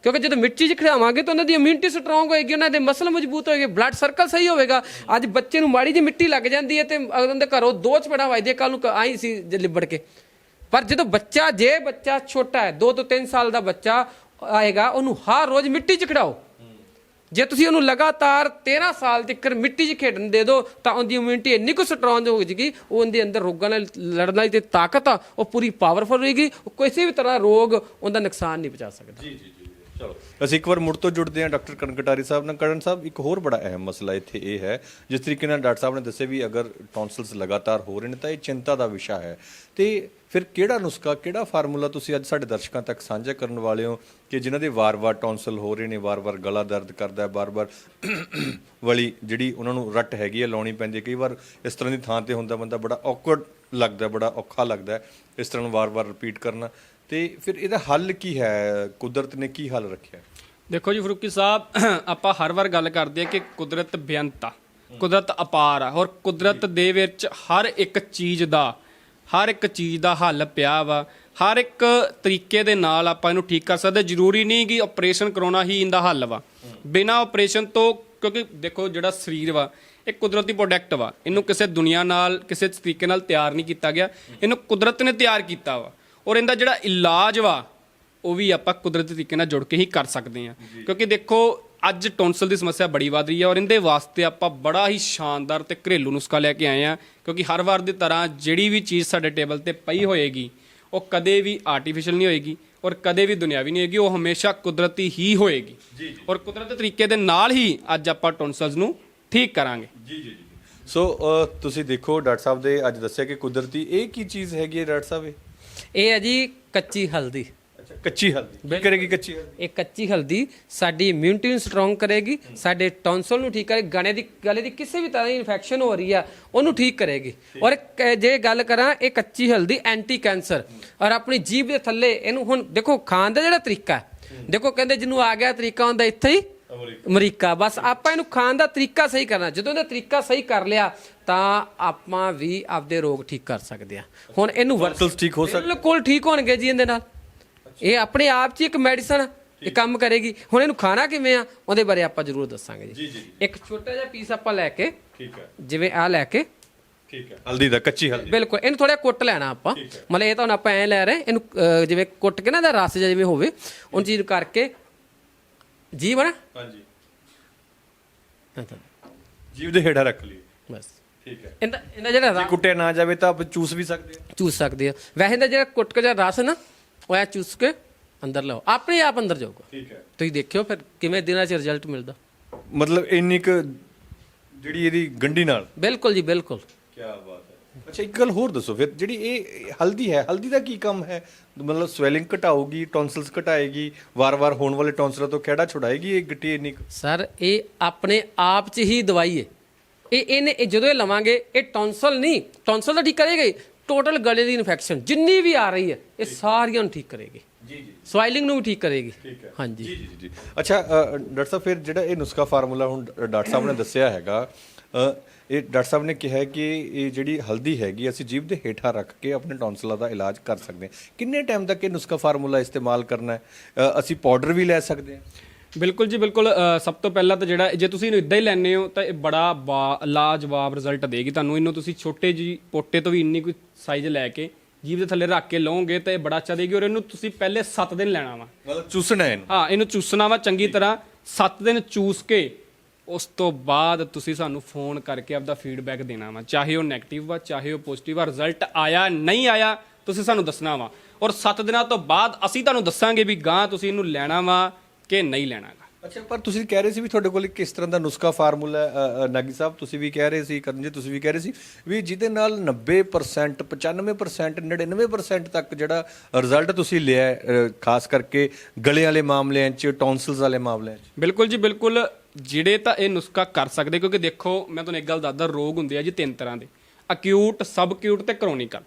ਕਿਉਂਕਿ ਜਦੋਂ ਮਿੱਟੀ 'ਚ ਖਿਡਾਵਾਂਗੇ ਤਾਂ ਉਹਨਾਂ ਦੀ ਇਮਿਊਨਿਟੀ ਸਟਰੋਂਗ ਹੋਏਗੀ, ਉਹਨਾਂ ਦੇ ਮਸਲ ਮਜ਼ਬੂਤ ਹੋਏਗੇ ਬਲੱਡ ਸਰਕਲ ਸਹੀ ਹੋਵੇਗਾ। ਅੱਜ ਬੱਚੇ ਨੂੰ ਮਾੜੀ ਜਿਹੀ ਮਿੱਟੀ ਲੱਗ ਜਾਂਦੀ ਹੈ ਤੇ ਉਹਨਾਂ ਦੇ ਘਰੋਂ ਦੋ ਚਪੜਾ ਵੱਜਦੇ ਕੱਲ ਨੂੰ ਆਈ ਸੀ ਲਿਬੜ ਕੇ। ਪਰ ਜਦੋਂ ਬੱਚਾ, ਜੇ ਬੱਚਾ ਛੋਟਾ ਹੈ 2 ਤੋਂ 3 ਸਾਲ ਦਾ ਬੱਚਾ ਆਏਗਾ, ਉਹਨੂੰ ਹਰ ਰੋਜ਼ ਮਿੱਟੀ 'ਚ ਖਿਡਾਓ। ਜੇ ਤੁਸੀਂ ਉਹਨੂੰ ਲਗਾਤਾਰ 13 ਸਾਲ ਤੱਕ ਮਿੱਟੀ 'ਚ ਖੇਡਣ ਦੇ ਦਿਓ ਤਾਂ ਉਹਦੀ ਇਮਿਊਨਿਟੀ ਇੰਨੀ ਕੁ ਸਟਰੋਂਗ ਹੋ ਜਾਏਗੀ, ਉਹ ਉਹਦੇ ਅੰਦਰ ਰੋਗਾਂ ਨਾਲ ਲੜਨ ਵਾਲੀ ਤੇ ਤਾਕਤ ਆ, ਉਹ ਪੂਰੀ ਪਾਵਰਫੁਲ ਹੋਏਗੀ ਉਹ ਕਿਸੇ ਵੀ ਤਰ੍ਹਾਂ ਰੋਗ ਉਹਦਾ ਨੁਕਸਾਨ ਨਹੀਂ ਪਹੁੰਚਾ ਸਕਦਾ। ਜੀ ਜੀ। ਚਲੋ। ਅਸੀਂ ਇੱਕ ਵਾਰ ਮੁੜ ਤੋਂ ਜੁੜਦੇ ਹਾਂ ਡਾਕਟਰ ਕਰਨਕਟਾਰੀ ਸਾਹਿਬ ਨਾਲ। ਕਰਨ ਸਾਹਿਬ, ਇੱਕ ਹੋਰ ਬੜਾ ਅਹਿਮ ਮਸਲਾ ਇੱਥੇ ਇਹ ਹੈ, ਜਿਸ ਤਰੀਕੇ ਨਾਲ ਡਾਕਟਰ ਸਾਹਿਬ ਨੇ ਦੱਸਿਆ ਵੀ ਅਗਰ ਟੌਨਸਲਸ ਲਗਾਤਾਰ ਹੋ ਰਹੇ ਨੇ ਤਾਂ ਇਹ ਚਿੰਤਾ ਦਾ ਵਿਸ਼ਾ ਹੈ। ਤੇ ਫਿਰ ਕਿਹੜਾ ਨੁਸਖਾ, ਕਿਹੜਾ ਫਾਰਮੂਲਾ ਤੁਸੀਂ ਅੱਜ ਸਾਡੇ ਦਰਸ਼ਕਾਂ ਤੱਕ ਸਾਂਝਾ ਕਰਨ ਵਾਲੇ ਹੋ ਕਿ ਜਿਨ੍ਹਾਂ ਦੇ ਵਾਰ-ਵਾਰ ਟੌਨਸਲ ਹੋ ਰਹੇ ਨੇ, ਵਾਰ-ਵਾਰ ਗਲਾ ਦਰਦ ਕਰਦਾ ਹੈ, ਵਾਰ-ਵਾਰ ਵਾਲੀ ਜਿਹੜੀ ਉਹਨਾਂ ਨੂੰ ਰੱਟ ਹੈਗੀ ਹੈ, ਲਾਉਣੀ ਪੈਂਦੀ ਹੈ। ਕਈ ਵਾਰ ਇਸ ਤਰ੍ਹਾਂ ਦੀ ਥਾਂ ਤੇ ਹੁੰਦਾ ਬੰਦਾ ਬੜਾ ਔਕਵਰਡ ਲੱਗਦਾ, ਬੜਾ ਔਖਾ ਲੱਗਦਾ ਇਸ ਤਰ੍ਹਾਂ ਨੂੰ ਵਾਰ-ਵਾਰ ਰਿਪੀਟ ਕਰਨਾ। ਤੇ ਫਿਰ ਇਹਦਾ ਹੱਲ ਕੀ ਹੈ? ਕੁਦਰਤ ਨੇ ਕੀ ਹੱਲ ਰੱਖਿਆ? ਦੇਖੋ ਜੀ ਫਰੂਕੀ ਸਾਹਿਬ ਆਪਾਂ ਹਰ ਵਾਰ ਗੱਲ ਕਰਦੇ ਆ ਕਿ ਕੁਦਰਤ ਬੇਅੰਤ ਆ ਕੁਦਰਤ ਅਪਾਰ ਆ ਔਰ ਕੁਦਰਤ ਦੇ ਵਿੱਚ ਹਰ ਇੱਕ ਚੀਜ਼ ਦਾ ਹਰ ਇੱਕ ਚੀਜ਼ ਦਾ ਹੱਲ ਪਿਆ ਵਾ। ਹਰ ਇੱਕ ਤਰੀਕੇ ਦੇ ਨਾਲ ਆਪਾਂ ਇਹਨੂੰ ਠੀਕ ਕਰ ਸਕਦੇ। ਜ਼ਰੂਰੀ ਨਹੀਂ ਕਿ ਆਪਰੇਸ਼ਨ ਕਰਾਉਣਾ ਹੀ ਇਹਦਾ ਹੱਲ ਵਾ। ਬਿਨਾ ਆਪਰੇਸ਼ਨ ਤੋਂ ਕਿਉਂਕਿ ਦੇਖੋ ਜਿਹੜਾ ਸਰੀਰ ਵਾ ਇਹ ਕੁਦਰਤੀ ਪ੍ਰੋਡਕਟ ਵਾ। ਇਹਨੂੰ ਕਿਸੇ ਦੁਨੀਆ ਨਾਲ ਕਿਸੇ ਤਰੀਕੇ ਨਾਲ ਤਿਆਰ ਨਹੀਂ ਕੀਤਾ ਗਿਆ। ਇਹਨੂੰ ਕੁਦਰਤ ਨੇ ਤਿਆਰ ਕੀਤਾ ਵਾ। ਔਰ ਇਹਦਾ ਜਿਹੜਾ ਇਲਾਜ ਵਾ ਉਹ ਵੀ ਆਪਾਂ ਕੁਦਰਤੀ ਤਰੀਕੇ ਨਾਲ ਜੁੜ ਕੇ ਹੀ ਕਰ ਸਕਦੇ ਹਾਂ। ਕਿਉਂਕਿ ਦੇਖੋ ਅੱਜ ਟੌਨਸਲ ਦੀ ਸਮੱਸਿਆ ਬੜੀ ਵੱਧ ਰਹੀ ਹੈ ਔਰ ਇਹਦੇ ਵਾਸਤੇ ਆਪਾਂ ਬੜਾ ਹੀ ਸ਼ਾਨਦਾਰ ਤੇ ਘਰੇਲੂ ਨੁਸਖਾ ਲੈ ਕੇ ਆਏ ਆ ਕਿਉਂਕਿ ਹਰ ਵਾਰ ਦੀ ਤਰ੍ਹਾਂ ਜਿਹੜੀ ਵੀ ਚੀਜ਼ ਸਾਡੇ ਟੇਬਲ ਤੇ ਪਈ ਹੋਏਗੀ ਉਹ ਕਦੇ ਵੀ ਆਰਟੀਫੀਸ਼ੀਅਲ ਨਹੀਂ ਹੋਏਗੀ ਔਰ ਕਦੇ ਵੀ ਦੁਨਿਆਵੀ ਨਹੀਂ ਹੋਏਗੀ ਉਹ ਹਮੇਸ਼ਾ ਕੁਦਰਤੀ ਹੀ ਹੋਏਗੀ। ਔਰ ਕੁਦਰਤੀ ਤਰੀਕੇ ਦੇ ਨਾਲ ਹੀ ਅੱਜ ਆਪਾਂ ਟੌਨਸਲਸ ਨੂੰ ਠੀਕ ਕਰਾਂਗੇ। ਜੀ ਜੀ ਜੀ। ਸੋ ਤੁਸੀਂ ਦੇਖੋ ਡਾਕਟਰ ਸਾਹਿਬ ਦੇ ਅੱਜ ਦੱਸਿਆ ਕਿ ਕੁਦਰਤੀ ਇਹ ਕੀ ਚੀਜ਼ ਹੈਗੀ ਹੈ ਡਾਕਟਰ ਸਾਹਿਬ ਇਹ? ਇਹ ਹੈ ਜੀ ਕੱਚੀ ਹਲਦੀ। ਅੱਛਾ ਕੱਚੀ ਹਲਦੀ। ਕੀ ਕਰੇਗੀ ਕੱਚੀ ਹਲਦੀ? ਇਹ ਕੱਚੀ ਹਲਦੀ ਸਾਡੀ ਇਮਿਊਨਿਟੀ ਨੂੰ ਸਟਰੋਂਗ ਕਰੇਗੀ ਸਾਡੇ ਟੌਨਸਲ ਨੂੰ ਠੀਕ ਕਰੇਗੀ ਗਲੇ ਦੀ ਗਲੇ ਦੀ ਕਿਸੇ ਵੀ ਤਰ੍ਹਾਂ ਦੀ ਇਨਫੈਕਸ਼ਨ ਹੋ ਰਹੀ ਆ ਉਹਨੂੰ ਠੀਕ ਕਰੇਗੀ। ਔਰ ਜੇ ਗੱਲ ਕਰਾਂ ਇਹ ਕੱਚੀ ਹਲਦੀ ਐਂਟੀ ਕੈਂਸਰ ਔਰ ਆਪਣੀ ਜੀਭ ਦੇ ਥੱਲੇ ਇਹਨੂੰ ਹੁਣ ਦੇਖੋ ਖਾਣ ਦਾ ਜਿਹੜਾ ਤਰੀਕਾ ਦੇਖੋ ਕਹਿੰਦੇ ਜਿਹਨੂੰ ਆ ਗਿਆ ਤਰੀਕਾ ਹੁੰਦਾ ਇੱਥੇ ਹੀ ਅਮਰੀਕਾ। ਬਸ ਆਪਾਂ ਇਹਨੂੰ ਖਾਣ ਦਾ ਤਰੀਕਾ ਸਹੀ ਕਰਨਾ। ਜਦੋਂ ਇਹਦਾ ਤਰੀਕਾ ਸਹੀ ਕਰ ਲਿਆ ਤਾਂ ਆਪਾਂ ਵੀ ਆਪਦੇ ਰੋਗ ਠੀਕ ਕਰ ਸਕਦੇ ਆ ਹੁਣ ਇਹਨੂੰ ਵਰਤ ਟੌਨਸਲਸ ਠੀਕ ਹੋ ਸਕਦੇ। ਬਿਲਕੁਲ ਠੀਕ ਹੋਣਗੇ ਜੀ ਇਹਦੇ ਨਾਲ। ਇਹ ਆਪਣੇ ਆਪ 'ਚ ਇੱਕ ਮੈਡੀਸਨ ਇਹ ਕੰਮ ਕਰੇਗੀ। ਹੁਣ ਇਹਨੂੰ ਖਾਣਾ ਕਿਵੇਂ ਆ ਉਹਦੇ ਬਾਰੇ ਆਪਾਂ ਜ਼ਰੂਰ ਦੱਸਾਂਗੇ ਜੀ। ਇੱਕ ਛੋਟਾ ਜਿਹਾ ਪੀਸ ਆਪਾਂ ਲੈ ਕੇ ਠੀਕ ਹੈ। ਜਿਵੇਂ ਆ ਲੈ ਕੇ। ਠੀਕ ਹੈ। ਹਲਦੀ ਦਾ ਕੱਚੀ ਹਲਦੀ। ਬਿਲਕੁਲ। ਇਹਨੂੰ ਥੋੜਾ ਕੁੱਟ ਲੈਣਾ ਆਪਾਂ। ਮਤਲਬ ਇਹ ਤਾਂ ਹੁਣ ਆਪਾਂ ਐ ਲੈ ਰਹੇ ਇਹਨੂੰ ਜਿਵੇਂ ਕੁੱਟ ਕੇ ਨਾ ਦਾ ਰਸ ਜਿਹਾ ਜਿਵੇਂ ਹੋਵੇ ਉਹ ਚੀਜ਼ ਕਰਕੇ ਜੀ ਬਣਾ ਹਾਂਜੀ। ਜੀਵ ਦੇ ਹੇਠਾਂ ਰੱਖ ਲਈ ਬਸ। ਠੀਕ ਹੈ। ਇਹਦਾ ਇਹਦਾ ਜਿਹੜਾ ਜੇ ਰਸ ਕੁੱਟਿਆ ਨਾ ਜਾਵੇ ਤਾਂ ਆਪ ਚੂਸ ਵੀ ਸਕਦੇ ਆ। ਚੂਸ ਸਕਦੇ ਆ। ਵੈਸੇ ਇਹਦਾ ਜਿਹੜਾ ਕੁੱਟ ਕੇ ਜਿਹੜਾ ਰਸ ਨਾ ਉਹ ਐ ਚੂਸ ਕੇ ਅੰਦਰ ਲਾਓ। ਆਪਣੇ ਆਪ ਅੰਦਰ ਜਾਊਗਾ। ਠੀਕ ਹੈ। ਤੁਸੀਂ ਦੇਖਿਓ ਫਿਰ ਕਿਵੇਂ ਦਿਨਾਂ 'ਚ ਰਿਜ਼ਲਟ ਮਿਲਦਾ। ਮਤਲਬ ਇੰਨੀ ਕੁ ਜਿਹੜੀ ਇਹਦੀ ਗੰਢੀ ਨਾਲ। ਬਿਲਕੁਲ ਜੀ ਬਿਲਕੁਲ। ਕੀ ਬਾਤ। ਹੈ ਅੱਛਾ ਇੱਕ ਗੱਲ ਹੋਰ ਦੱਸੋ ਫਿਰ ਜਿਹੜੀ ਇਹ ਹਲਦੀ ਹੈ ਹਲਦੀ ਦਾ ਕੀ ਕੰਮ ਹੈ? ਮਤਲਬ ਸਵੈਲਿੰਗ ਘਟਾਊਗੀ ਟੌਨਸਲਸ ਘਟਾਏਗੀ ਵਾਰ-ਵਾਰ ਹੋਣ ਵਾਲੇ ਟੌਨਸਲਾਂ ਤੋਂ ਖਿਹੜਾ ਛੁਡਾਏਗੀ ਇਹ ਗਿੱਟੀ ਇੰਨੀ? ਸਰ ਇਹ ਆਪਣੇ ਆਪ 'ਚ ਹੀ ਦਵਾਈ ਹੈ। ਇਹ ਇਹਨੇ ਇਹ ਜਦੋਂ ਇਹ ਲਵਾਂਗੇ ਇਹ ਟੌਨਸਲ ਨਹੀਂ ਟੌਨਸਲ ਤਾਂ ਠੀਕ ਕਰੇਗਾ। ਟੋਟਲ ਗਲੇ ਦੀ ਇਨਫੈਕਸ਼ਨ ਜਿੰਨੀ ਵੀ ਆ ਰਹੀ ਹੈ ਇਹ ਸਾਰੀਆਂ ਨੂੰ ਠੀਕ ਕਰੇਗੀ। ਜੀ ਜੀ। ਸਵਾਈਲਿੰਗ ਨੂੰ ਵੀ ਠੀਕ ਕਰੇਗੀ। ਠੀਕ ਹੈ। ਹਾਂਜੀ। ਜੀ ਜੀ ਜੀ ਅੱਛਾ ਡਾਕਟਰ ਸਾਹਿਬ ਫਿਰ ਜਿਹੜਾ ਇਹ ਨੁਸਖਾ ਫਾਰਮੂਲਾ ਹੁਣ ਡਾਕਟਰ ਸਾਹਿਬ ਨੇ ਦੱਸਿਆ ਹੈਗਾ ਇਹ ਡਾਕਟਰ ਸਾਹਿਬ ਨੇ ਕਿਹਾ ਕਿ ਇਹ ਜਿਹੜੀ ਹਲਦੀ ਹੈਗੀ ਅਸੀਂ ਜੀਭ ਦੇ ਹੇਠਾਂ ਰੱਖ ਕੇ ਆਪਣੇ ਟੌਨਸਲਾਂ ਦਾ ਇਲਾਜ ਕਰ ਸਕਦੇ ਹਾਂ। ਕਿੰਨੇ ਟਾਈਮ ਤੱਕ ਇਹ ਨੁਸਖਾ ਫਾਰਮੂਲਾ ਇਸਤੇਮਾਲ ਕਰਨਾ ਹੈ? ਅਸੀਂ ਪਾਊਡਰ ਵੀ ਲੈ ਸਕਦੇ ਹਾਂ। ਬਿਲਕੁਲ ਜੀ ਬਿਲਕੁਲ ਸਭ ਤੋਂ ਪਹਿਲਾਂ ਤਾਂ ਜਿਹੜਾ ਜੇ ਤੁਸੀਂ ਇਹਨੂੰ ਇਦਾਂ ਹੀ ਲੈਣੇ ਹੋ ਤਾਂ ਇਹ ਬੜਾ ਲਾਜਵਾਬ ਰਿਜ਼ਲਟ ਦੇਗੀ ਤੁਹਾਨੂੰ। ਇਹਨੂੰ ਤੁਸੀਂ ਛੋਟੇ ਜੀ ਪੋਟੇ ਤੋਂ ਵੀ ਇੰਨੀ ਕੋਈ ਸਾਈਜ਼ ਲੈ ਕੇ ਜੀਭ ਦੇ ਥੱਲੇ ਰੱਖ ਕੇ ਲਓਗੇ ਤਾਂ ਇਹ ਬੜਾ ਅੱਛਾ ਦੇਗੀ ਔਰ ਇਹਨੂੰ ਤੁਸੀਂ ਪਹਿਲੇ 7 ਦਿਨ ਲੈਣਾ ਵਾ। ਮਤਲਬ ਚੂਸਣਾ ਹੈ ਇਹਨੂੰ? ਹਾਂ ਇਹਨੂੰ ਚੂਸਣਾ ਵਾ ਚੰਗੀ ਤਰ੍ਹਾਂ। 7 ਦਿਨ ਚੂਸ ਕੇ ਉਸ ਤੋਂ ਬਾਅਦ ਤੁਸੀਂ ਸਾਨੂੰ ਫੋਨ ਕਰਕੇ ਆਪਦਾ ਫੀਡਬੈਕ ਦੇਣਾ ਵਾ। ਚਾਹੇ ਉਹ 네ਗੇਟਿਵ ਵਾ ਚਾਹੇ ਉਹ ਪੋਜ਼ਿਟਿਵ ਆ ਰਿਜ਼ਲਟ ਆਇਆ ਨਹੀਂ ਆਇਆ ਤੁਸੀਂ ਸਾਨੂੰ ਦੱਸਣਾ ਵਾ। ਔਰ 7 ਦਿਨਾਂ ਤੋਂ ਬਾਅਦ ਅਸੀਂ ਤੁਹਾਨੂੰ ਦੱਸਾਂਗੇ ਵੀ ਗਾਂ ਤੁਸੀਂ ਇਹਨੂੰ ਲੈਣਾ ਵਾ ਕਿ ਨਹੀਂ ਲੈਣਾ ਗਾ। ਅੱਛਾ ਪਰ ਤੁਸੀਂ ਕਹਿ ਰਹੇ ਸੀ ਵੀ ਤੁਹਾਡੇ ਕੋਲ ਇੱਕ ਕਿਸ ਤਰ੍ਹਾਂ ਦਾ ਨੁਸਖਾ ਫਾਰਮੂਲਾ ਹੈ ਨਾਗੀ ਸਾਹਿਬ ਤੁਸੀਂ ਵੀ ਕਹਿ ਰਹੇ ਸੀ ਕਰਨ ਜੀ ਤੁਸੀਂ ਵੀ ਕਹਿ ਰਹੇ ਸੀ ਵੀ ਜਿਹਦੇ ਨਾਲ 90% 95% 99% ਤੱਕ ਜਿਹੜਾ ਰਿਜ਼ਲਟ ਤੁਸੀਂ ਲਿਆ ਖਾਸ ਕਰਕੇ ਗਲੇ ਵਾਲੇ ਮਾਮਲਿਆਂ 'ਚ ਟੌਨਸਲਸ ਵਾਲੇ ਮਾਮਲਿਆਂ 'ਚ। ਬਿਲਕੁਲ ਜੀ ਬਿਲਕੁਲ। ਜਿਹੜੇ ਤਾਂ ਇਹ ਨੁਸਖਾ ਕਰ ਸਕਦੇ ਕਿਉਂਕਿ ਦੇਖੋ ਮੈਂ ਤੁਹਾਨੂੰ ਇੱਕ ਗੱਲ ਦੱਸਦਾ ਰੋਗ ਹੁੰਦੇ ਆ ਜੀ ਤਿੰਨ ਤਰ੍ਹਾਂ ਦੇ। ਅਕਿਊਟ ਸਬ ਅਕਿਊਟ ਤੇ ਕ੍ਰੋਨਿਕਲ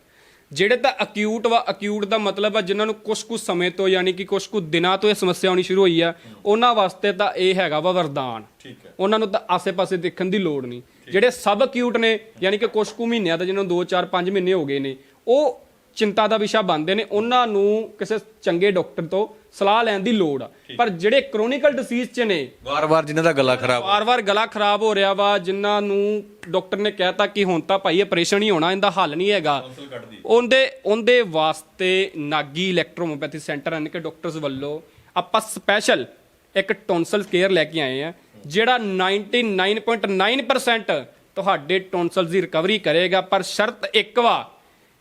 ਜਿਹੜੇ ਤਾਂ ਅਕਿਊਟ ਵਾ ਅਕਿਊਟ ਦਾ ਮਤਲਬ ਆ ਜਿਨ੍ਹਾਂ ਨੂੰ ਕੁਝ ਕੁ ਸਮੇਂ ਤੋਂ ਯਾਨੀ ਕਿ ਕੁਝ ਕੁ ਦਿਨਾਂ ਤੋਂ ਇਹ ਸਮੱਸਿਆ ਆਉਣੀ ਸ਼ੁਰੂ ਹੋਈ ਆ ਉਹਨਾਂ ਵਾਸਤੇ ਤਾਂ ਇਹ ਹੈਗਾ ਵਾ ਵਰਦਾਨ। ਠੀਕ ਹੈ। ਉਹਨਾਂ ਨੂੰ ਤਾਂ ਆਸੇ-ਪਾਸੇ ਦੇਖਣ ਦੀ ਲੋੜ ਨਹੀਂ। ਜਿਹੜੇ ਸਬ ਅਕਿਊਟ ਨੇ ਯਾਨੀ ਕਿ ਕੁਝ ਕੁ ਮਹੀਨਿਆਂ ਦਾ ਜਿਹਨਾਂ ਨੂੰ 2 4 5 ਮਹੀਨੇ ਹੋ ਗਏ ਨੇ ਉਹ ਚਿੰਤਾ ਦਾ ਵਿਸ਼ਾ ਬਣਦੇ ਨੇ ਉਹਨਾਂ ਨੂੰ ਕਿਸੇ ਚੰਗੇ ਡਾਕਟਰ ਤੋਂ ਸਲਾਹ ਲੈਣ ਦੀ ਲੋੜ ਆ। ਪਰ ਜਿਹੜੇ ਕ੍ਰੋਨਿਕਲ ਡਿਸੀਜ਼ ਚ ਨੇ ਵਾਰ-ਵਾਰ ਜਿਨ੍ਹਾਂ ਦਾ ਗਲਾ ਖਰਾਬ ਵਾਰ-ਵਾਰ ਗਲਾ ਖਰਾਬ ਹੋ ਰਿਹਾ ਵਾ ਜਿਨ੍ਹਾਂ ਨੂੰ ਡਾਕਟਰ ਨੇ ਕਹਿਤਾ ਕਿ ਹੁਣ ਤਾਂ ਭਾਈ ਆਪਰੇਸ਼ਨ ਹੀ ਹੋਣਾ ਇਹਦਾ ਹੱਲ ਨਹੀਂ ਹੈਗਾ। ਉਹਦੇ ਉਹਦੇ ਵਾਸਤੇ ਨਾਗੀ ਇਲੈਕਟ੍ਰੋਮੋਪੈਥੀ ਸੈਂਟਰ ਹਨ ਕਿ ਡਾਕਟਰਸ ਵੱਲੋਂ ਆਪਾਂ ਸਪੈਸ਼ਲ ਇੱਕ ਟੌਨਸਲ ਕੇਅਰ ਲੈ ਕੇ ਆਏ ਆ ਜਿਹੜਾ 99.9% ਤੁਹਾਡੇ ਟੌਨਸਲਸ ਦੀ ਰਿਕਵਰੀ ਕਰੇਗਾ ਪਰ ਸ਼ਰਤ ਇੱਕ ਵਾ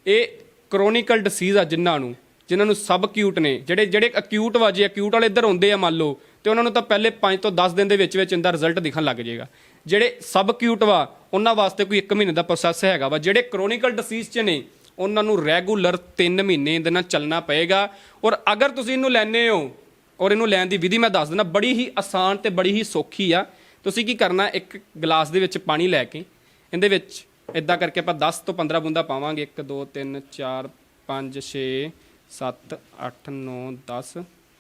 ਇਹ ਕ੍ਰੋਨਿਕਲ ਡਿਸੀਜ਼ ਆ ਜਿਨ੍ਹਾਂ ਨੂੰ ਜਿਨ੍ਹਾਂ ਨੂੰ ਸਬ ਅਕਿਊਟ ਨੇ, ਜਿਹੜੇ ਜਿਹੜੇ ਅਕਿਊਟ ਵਾ, ਜੇ ਅਕਿਊਟ ਵਾਲੇ ਇੱਧਰ ਹੁੰਦੇ ਆ ਮੰਨ ਲਓ, ਤੇ ਉਹਨਾਂ ਨੂੰ ਤਾਂ ਪਹਿਲੇ 5 ਤੋਂ 10 ਦਿਨ ਦੇ ਵਿੱਚ ਵਿੱਚ ਇਹਦਾ ਰਿਜ਼ਲਟ ਦਿਖਣ ਲੱਗ ਜਾਏਗਾ। ਜਿਹੜੇ ਸਬ ਅਕਿਊਟ ਵਾ, ਉਹਨਾਂ ਵਾਸਤੇ ਕੋਈ 1 ਮਹੀਨੇ ਦਾ ਪ੍ਰੋਸੈਸ ਹੈਗਾ ਵਾ। ਜਿਹੜੇ ਕ੍ਰੋਨਿਕਲ ਡਿਸੀਜ਼ ਚ ਨੇ, ਉਹਨਾਂ ਨੂੰ ਰੈਗੂਲਰ 3 ਮਹੀਨੇ ਇਹਦੇ ਨਾਲ ਚੱਲਣਾ ਪਏਗਾ। ਔਰ ਅਗਰ ਤੁਸੀਂ ਇਹਨੂੰ ਲੈਣੇ ਹੋ, ਔਰ ਇਹਨੂੰ ਲੈਣ ਦੀ ਵਿਧੀ ਮੈਂ ਦੱਸ ਦਿੰਦਾ, ਬੜੀ ਹੀ ਆਸਾਨ ਤੇ ਬੜੀ ਹੀ ਸੌਖੀ ਆ। ਤੁਸੀਂ ਕੀ ਕਰਨਾ, ਇੱਕ ਗਲਾਸ ਦੇ ਵਿੱਚ ਪਾਣੀ ਲੈ ਕੇ, ਇਹਦੇ ਵਿੱਚ ਇਦਾਂ ਕਰਕੇ ਆਪਾਂ 10 ਤੋਂ 15 ਬੂੰਦਾ ਪਾਵਾਂਗੇ। 1 2 3 4 5 6 7 8 9 10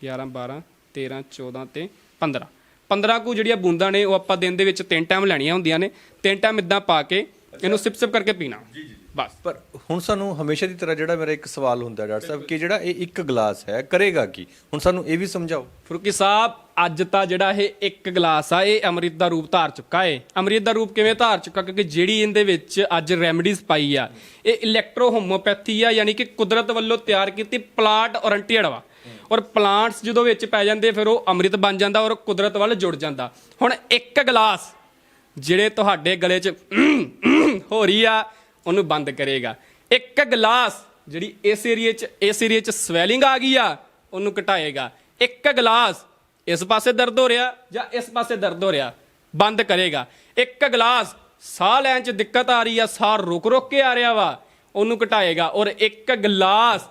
11 12 13 14 ਤੇ 15 15 ਕੁ ਜਿਹੜੀਆਂ ਬੂੰਦਾਂ ਨੇ ਉਹ ਆਪਾਂ ਦਿਨ ਦੇ ਵਿੱਚ ਤਿੰਨ ਟਾਈਮ ਲੈਣੀਆਂ ਹੁੰਦੀਆਂ ਨੇ। ਤਿੰਨ ਟਾਈਮ ਇਦਾਂ ਪਾ ਕੇ ਇਹਨੂੰ ਸਿਪ ਸਿਪ ਕਰਕੇ ਪੀਣਾ। ਜੀ ਜੀ। ਬਸ। ਪਰ ਹੁਣ ਸਾਨੂੰ ਹਮੇਸ਼ਾ ਦੀ ਤਰ੍ਹਾਂ ਜਿਹੜਾ ਮੇਰਾ ਇੱਕ ਸਵਾਲ ਹੁੰਦਾ ਹੈ ਡਾਕਟਰ ਸਾਹਿਬ ਕਿ ਜਿਹੜਾ ਇਹ ਇੱਕ ਗਲਾਸ ਹੈ ਕਰੇਗਾ ਕੀ? ਹੁਣ ਸਾਨੂੰ ਇਹ ਵੀ ਸਮਝਾਓ। ਫਰੂਕੀ ਸਾਹਿਬ ਅੱਜ ਤਾਂ ਜਿਹੜਾ ਇਹ ਇੱਕ ਗਲਾਸ ਆ ਇਹ ਅੰਮ੍ਰਿਤ ਦਾ ਰੂਪ ਧਾਰ ਚੁੱਕਾ ਏ। ਅੰਮ੍ਰਿਤ ਦਾ ਰੂਪ ਕਿਵੇਂ ਧਾਰ ਚੁੱਕਾ? ਕਿਉਂਕਿ ਜਿਹੜੀ ਇਹਦੇ ਵਿੱਚ ਅੱਜ ਰੈਮਡੀਜ਼ ਪਾਈ ਆ ਇਹ ਇਲੈਕਟ੍ਰੋ ਹੋਮੋਪੈਥੀ ਆ ਯਾਨੀ ਕਿ ਕੁਦਰਤ ਵੱਲੋਂ ਤਿਆਰ ਕੀਤੀ ਪਲਾਂਟ ਓਰੀਐਂਟਡ ਵਾ। ਔਰ ਪਲਾਂਟਸ ਜਦੋਂ ਵਿੱਚ ਪੈ ਜਾਂਦੇ ਫਿਰ ਉਹ ਅੰਮ੍ਰਿਤ ਬਣ ਜਾਂਦਾ ਔਰ ਕੁਦਰਤ ਵੱਲ ਜੁੜ ਜਾਂਦਾ। ਹੁਣ ਇੱਕ ਗਲਾਸ ਜਿਹੜੇ ਤੁਹਾਡੇ ਗਲੇ 'ਚ ਹੋ ਰਹੀ ਆ ਉਹਨੂੰ ਬੰਦ ਕਰੇਗਾ। ਇੱਕ ਗਲਾਸ ਜਿਹੜੀ ਇਸ ਏਰੀਏ 'ਚ ਇਸ ਏਰੀਏ 'ਚ ਸਵੈਲਿੰਗ ਆ ਗਈ ਆ, ਉਹਨੂੰ ਘਟਾਏਗਾ। ਇੱਕ ਗਲਾਸ ਇਸ ਪਾਸੇ ਦਰਦ ਹੋ ਰਿਹਾ ਜਾਂ ਇਸ ਪਾਸੇ ਦਰਦ ਹੋ ਰਿਹਾ? ਬੰਦ ਕਰੇਗਾ। ਇੱਕ ਗਲਾਸ ਸਾਹ ਲੈਣ 'ਚ ਦਿੱਕਤ ਆ ਰਹੀ ਆ, ਸਾਹ ਰੁਕ ਰੁਕ ਕੇ ਆ ਰਿਹਾ ਵਾ, ਉਹਨੂੰ ਘਟਾਏਗਾ। ਔਰ ਇੱਕ ਗਲਾਸ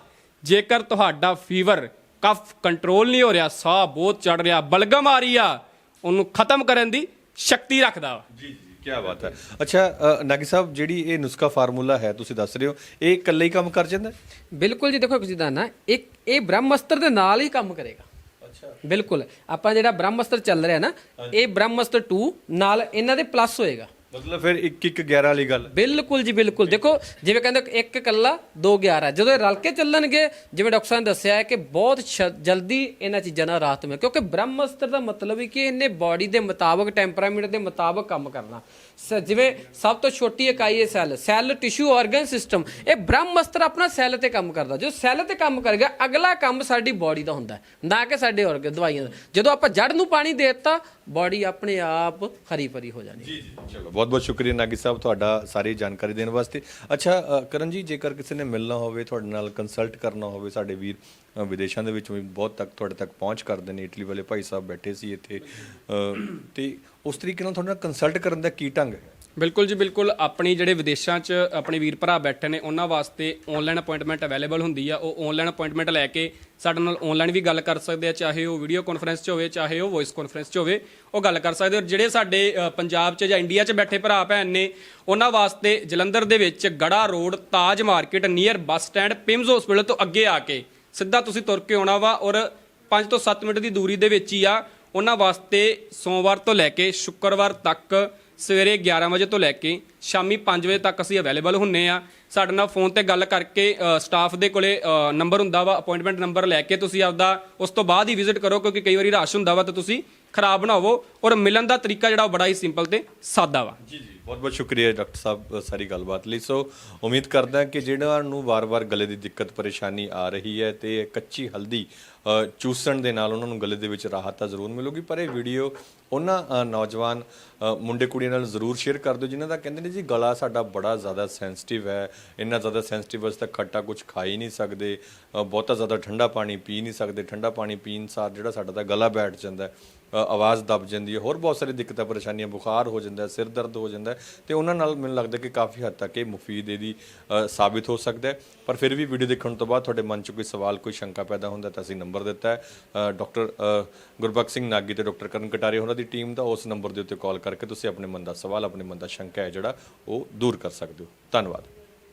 ਜੇਕਰ ਤੁਹਾਡਾ ਫੀਵਰ ਕਫ ਕੰਟਰੋਲ ਨਹੀਂ ਹੋ ਰਿਹਾ, ਸਾਹ ਬਹੁਤ ਚੜ ਰਿਹਾ, ਬਲਗਮ ਆ ਰਹੀ ਆ, ਉਹਨੂੰ ਖਤਮ ਕਰਨ ਦੀ ਸ਼ਕਤੀ ਰੱਖਦਾ ਵਾ। ਜੀ। ਕੀ ਬਾਤ ਹੈ। ਅੱਛਾ ਨਾਗੀ ਸਾਹਿਬ ਜਿਹੜੀ ਇਹ ਨੁਸਖਾ ਫਾਰਮੂਲਾ ਹੈ ਤੁਸੀਂ ਦੱਸ ਰਹੇ ਹੋ ਇਹ ਇਕੱਲੇ ਹੀ ਕੰਮ ਕਰ ਜਾਂਦਾ? ਬਿਲਕੁਲ ਜੀ ਦੇਖੋ ਜਿੱਦਾਂ ਨਾ ਇੱਕ ਇਹ ਬ੍ਰਹਮਸਤਰ ਦੇ ਨਾਲ ਹੀ ਕੰਮ ਕਰੇਗਾ। ਅੱਛਾ। ਬਿਲਕੁਲ ਆਪਾਂ ਜਿਹੜਾ ਬ੍ਰਹਮਸਤਰ ਚੱਲ ਰਿਹਾ ਨਾ ਇਹ ਬ੍ਰਹਮਸਤਰ 2 ਨਾਲ ਇਹਨਾਂ ਦੇ ਪਲੱਸ ਹੋਏਗਾ। ਮਤਲਬ ਫਿਰ 1 1 11 ਵਾਲੀ ਗੱਲ। ਬਿਲਕੁਲ ਜੀ, ਬਿਲਕੁਲ। ਦੇਖੋ, ਜਿਵੇਂ ਕਹਿੰਦੇ ਇੱਕ ਇਕੱਲਾ, ਦੋ 11 ਜਦੋਂ ਇਹ ਰਲ ਕੇ ਚੱਲਣਗੇ, ਜਿਵੇਂ ਡਾਕਟਰ ਸਾਹਿਬ ਨੇ ਦੱਸਿਆ ਹੈ ਕਿ ਬਹੁਤ ਸ਼- ਜਲਦੀ ਇਹਨਾਂ ਚੀਜ਼ਾਂ ਨਾਲ ਰਾਹਤ ਮਿਲ ਕਿਉਂਕਿ ਬ੍ਰਹਮਸਤਰ ਦਾ ਮਤਲਬ ਹੈ ਕਿ ਇਹਨੇ ਬਾਡੀ ਦੇ ਮੁਤਾਬਕ ਟੈਂਪਰਾਮੈਂਟ ਦੇ ਮੁਤਾਬਕ ਕੰਮ ਕਰਨਾ। ਸ- ਜਿਵੇਂ ਸਭ ਤੋਂ ਛੋਟੀ ਇਕਾਈ ਹੈ cell cell tissue organ system ਇਹ ਬ੍ਰਹਮਸਤਰ ਆਪਣਾ ਸੈੱਲ ਤੇ ਕੰਮ ਕਰਦਾ। ਜੋ ਸੈੱਲ ਤੇ ਕੰਮ ਕਰ ਗਿਆ ਅਗਲਾ ਕੰਮ ਸਾਡੀ ਬਾਡੀ ਦਾ ਹੁੰਦਾ ਹੈ, ਨਾ ਕਿ ਸਾਡੇ ਆਰਗਨ ਦਵਾਈਆਂ ਦਾ। ਜਦੋਂ ਆਪਾਂ ਜੜ ਨੂੰ ਪਾਣੀ ਦੇ ਦਿੱਤਾ ਬਾਡੀ ਆਪਣੇ ਆਪ ਹਰੀ ਭਰੀ ਹੋ ਜਾਣੀ। ਜੀ ਜੀ ਚਲੋ ਬਹੁਤ ਬਹੁਤ ਸ਼ੁਕਰੀਆ ਨਾਗੀ ਸਾਹਿਬ ਤੁਹਾਡਾ ਸਾਰੀ ਜਾਣਕਾਰੀ ਦੇਣ ਵਾਸਤੇ। ਅੱਛਾ ਅ, ਕਰਨ ਜੀ ਜੇਕਰ ਕਿਸੇ ਨੇ ਮਿਲਣਾ ਹੋਵੇ ਤੁਹਾਡੇ ਨਾਲ ਕੰਸਲਟ ਕਰਨਾ ਹੋਵੇ ਸਾਡੇ ਵੀਰ ਅ, ਵਿਦੇਸ਼ਾਂ ਦੇ ਵਿੱਚ ਵੀ ਬਹੁਤ ਤੱਕ ਤੁਹਾਡੇ ਤੱਕ ਪਹੁੰਚ ਕਰਦੇ ਨੇ। ਇਟਲੀ ਵਾਲੇ ਭਾਈ ਸਾਹਿਬ ਬੈਠੇ ਸੀ ਇੱਥੇ ਅ, ਤੇ ਉਸ ਤਰੀਕੇ ਨਾਲ ਤੁਹਾਡੇ ਨਾਲ ਕੰਸਲਟ ਕਰਨ ਦਾ ਕੀ ਢੰਗ ਹੈ? ਬਿਲਕੁਲ ਜੀ, ਬਿਲਕੁਲ। ਆਪਣੀ ਜਿਹੜੇ ਵਿਦੇਸ਼ਾਂ 'ਚ ਆਪਣੇ ਵੀਰ ਭਰਾ ਬੈਠੇ ਨੇ, ਉਹਨਾਂ ਵਾਸਤੇ ਆਨਲਾਈਨ ਅਪਾਇੰਟਮੈਂਟ ਅਵੇਲੇਬਲ ਹੁੰਦੀ ਆ। ਉਹ ਆਨਲਾਈਨ ਅਪਾਇੰਟਮੈਂਟ ਲੈ ਕੇ ਸਾਡੇ ਨਾਲ ਆਨਲਾਈਨ ਵੀ ਗੱਲ ਕਰ ਸਕਦੇ ਆ, ਚਾਹੇ ਉਹ ਵੀਡੀਓ ਕਾਨਫਰੰਸ 'ਚ ਹੋਵੇ, ਚਾਹੇ ਉਹ ਵੌਇਸ ਕਾਨਫਰੰਸ 'ਚ ਹੋਵੇ, ਉਹ ਗੱਲ ਕਰ ਸਕਦੇ ਔਰ ਜਿਹੜੇ ਸਾਡੇ ਪੰਜਾਬ 'ਚ ਜਾਂ ਇੰਡੀਆ 'ਚ ਬੈਠੇ ਭਰਾ ਭੈਣ ਨੇ, ਉਹਨਾਂ ਵਾਸਤੇ ਜਲੰਧਰ ਦੇ ਵਿੱਚ Garha road Taj market near bus stand PIMS hospital ਤੋਂ ਅੱਗੇ ਆ ਕੇ ਸਿੱਧਾ ਤੁਸੀਂ ਤੁਰ ਕੇ ਆਉਣਾ ਵਾ। ਔਰ 5 ਤੋਂ 7 ਮਿੰਟ ਦੀ ਦੂਰੀ ਦੇ ਵਿੱਚ ਹੀ ਆ। ਉਹਨਾਂ ਵਾਸਤੇ ਸੋਮਵਾਰ ਤੋਂ ਲੈ ਕੇ ਸ਼ੁੱਕਰਵਾਰ ਤੱਕ ਸਵੇਰੇ 11 ਵਜੇ ਤੋਂ ਲੈ ਕੇ ਸ਼ਾਮੀ 5 ਵਜੇ ਤੱਕ ਅਸੀਂ ਅਵੇਲੇਬਲ ਹੁੰਨੇ ਆ। ਸਾਡੇ ਨਾਲ ਫੋਨ ਤੇ ਗੱਲ ਕਰਕੇ ਸਟਾਫ ਦੇ ਕੋਲੇ ਨੰਬਰ ਹੁੰਦਾ ਵਾ ਅਪਾਇੰਟਮੈਂਟ ਨੰਬਰ ਲੈ ਕੇ ਤੁਸੀਂ ਆਪਦਾ ਉਸ ਤੋਂ ਬਾਅਦ ਹੀ ਵਿਜ਼ਿਟ ਕਰੋ, ਕਿਉਂਕਿ ਕਈ ਵਾਰੀ ਰਸ਼ ਹੁੰਦਾ ਵਾ ਤਾਂ ਤੁਸੀਂ ਖਰਾਬ ਨਾ ਹੋਵੋ ਔਰ ਮਿਲਣ ਦਾ ਤਰੀਕਾ ਜਿਹੜਾ ਉਹ ਬੜਾ ਹੀ ਸਿੰਪਲ ਤੇ ਸਾਦਾ ਵਾ। ਜੀ ਜੀ। ਬਹੁਤ ਬਹੁਤ ਸ਼ੁਕਰੀਆ ਡਾਕਟਰ ਸਾਹਿਬ ਸਾਰੀ ਗੱਲਬਾਤ ਲਈ। ਸੋ ਉਮੀਦ ਕਰਦਾ ਕਿ ਜਿਹੜਾ ਨੂੰ ਵਾਰ-ਵਾਰ ਗਲੇ ਦੀ ਦਿੱਕਤ, ਪਰੇਸ਼ਾਨੀ ਆ ਰਹੀ ਹੈ ਤੇ ਕੱਚੀ ਹਲਦੀ ਚੂਸਣ ਦੇ ਨਾਲ ਉਹਨਾਂ ਨੂੰ ਗਲੇ ਦੇ ਵਿੱਚ ਰਾਹਤ ਤਾਂ ਜ਼ਰੂਰ ਮਿਲੂਗੀ, ਪਰ ਇਹ ਵੀਡੀਓ ਉਹਨਾਂ ਨੌਜਵਾਨ ਮੁੰਡੇ ਕੁੜੀਆਂ ਨਾਲ ਜ਼ਰੂਰ ਸ਼ੇਅਰ ਕਰ ਦਿਓ, ਜਿਨ੍ਹਾਂ ਦਾ ਕਹਿੰਦੇ ਨੇ ਜੀ ਗਲਾ ਸਾਡਾ ਬੜਾ ਜ਼ਿਆਦਾ ਸੈਂਸਿਟਿਵ ਹੈ, ਇੰਨਾ ਜ਼ਿਆਦਾ ਸੈਂਸਿਟਿਵ ਅਸ ਤਾਂ ਖੱਟਾ ਕੁਝ ਖਾ ਹੀ ਨਹੀਂ ਸਕਦੇ ਬਹੁਤਾ ਜ਼ਿਆਦਾ ਠੰਡਾ ਪਾਣੀ ਪੀ ਨਹੀਂ ਸਕਦੇ, ਠੰਡਾ ਪਾਣੀ ਪੀਣ ਸਾਰ ਜਿਹੜਾ ਸਾਡਾ ਤਾਂ ਗਲਾ ਬੈਠ ਜਾਂਦਾ ਹੈ। ਆਵਾਜ਼ ਦਬ ਜਾਂਦੀ ਹੈ। ਹੋਰ ਬਹੁਤ ਸਾਰੀ ਦਿੱਕਤਾਂ ਪਰੇਸ਼ਾਨੀਆਂ ਬੁਖਾਰ ਹੋ ਜਾਂਦਾ ਹੈ ਸਿਰ ਦਰਦ ਹੋ ਜਾਂਦਾ ਹੈ। ਤੇ ਉਹਨਾਂ ਨਾਲ ਮੈਨੂੰ ਲੱਗਦਾ ਕਿ ਕਾਫੀ ਹੱਦ ਤੱਕ ਇਹ ਮੁਫੀਦ ਇਹਦੀ ਅ, ਸਾਬਿਤ ਹੋ ਸਕਦਾ ਹੈ। ਪਰ ਫਿਰ ਵੀ ਵੀਡੀਓ ਦੇਖਣ ਤੋਂ ਬਾਅਦ ਤੁਹਾਡੇ ਮਨ 'ਚ ਕੋਈ ਸਵਾਲ ਕੋਈ ਸ਼ੰਕਾ ਪੈਦਾ ਹੁੰਦਾ ਤਾਂ ਅਸੀਂ ਨੰਬਰ ਦਿੱਤਾ ਹੈ। ਅ, ਡਾਕਟਰ ਗੁਰਬਖਸ਼ ਸਿੰਘ ਨਾਗੀ ਤੇ ਡਾਕਟਰ ਕਰਨ ਕਟਾਰੇ ਉਹਨਾਂ ਦੀ ਟੀਮ ਦਾ ਉਸ ਨੰਬਰ ਦੇ ਉੱਤੇ ਕਾਲ ਕਰਕੇ ਤੁਸੀਂ ਆਪਣੇ ਮਨ ਦਾ ਸਵਾਲ ਆਪਣੇ ਮਨ ਦਾ ਸ਼ੰਕਾ ਹੈ ਜਿਹੜਾ ਉਹ ਦੂਰ ਕਰ ਸਕਦੇ ਹੋ। ਧੰਨਵਾਦ।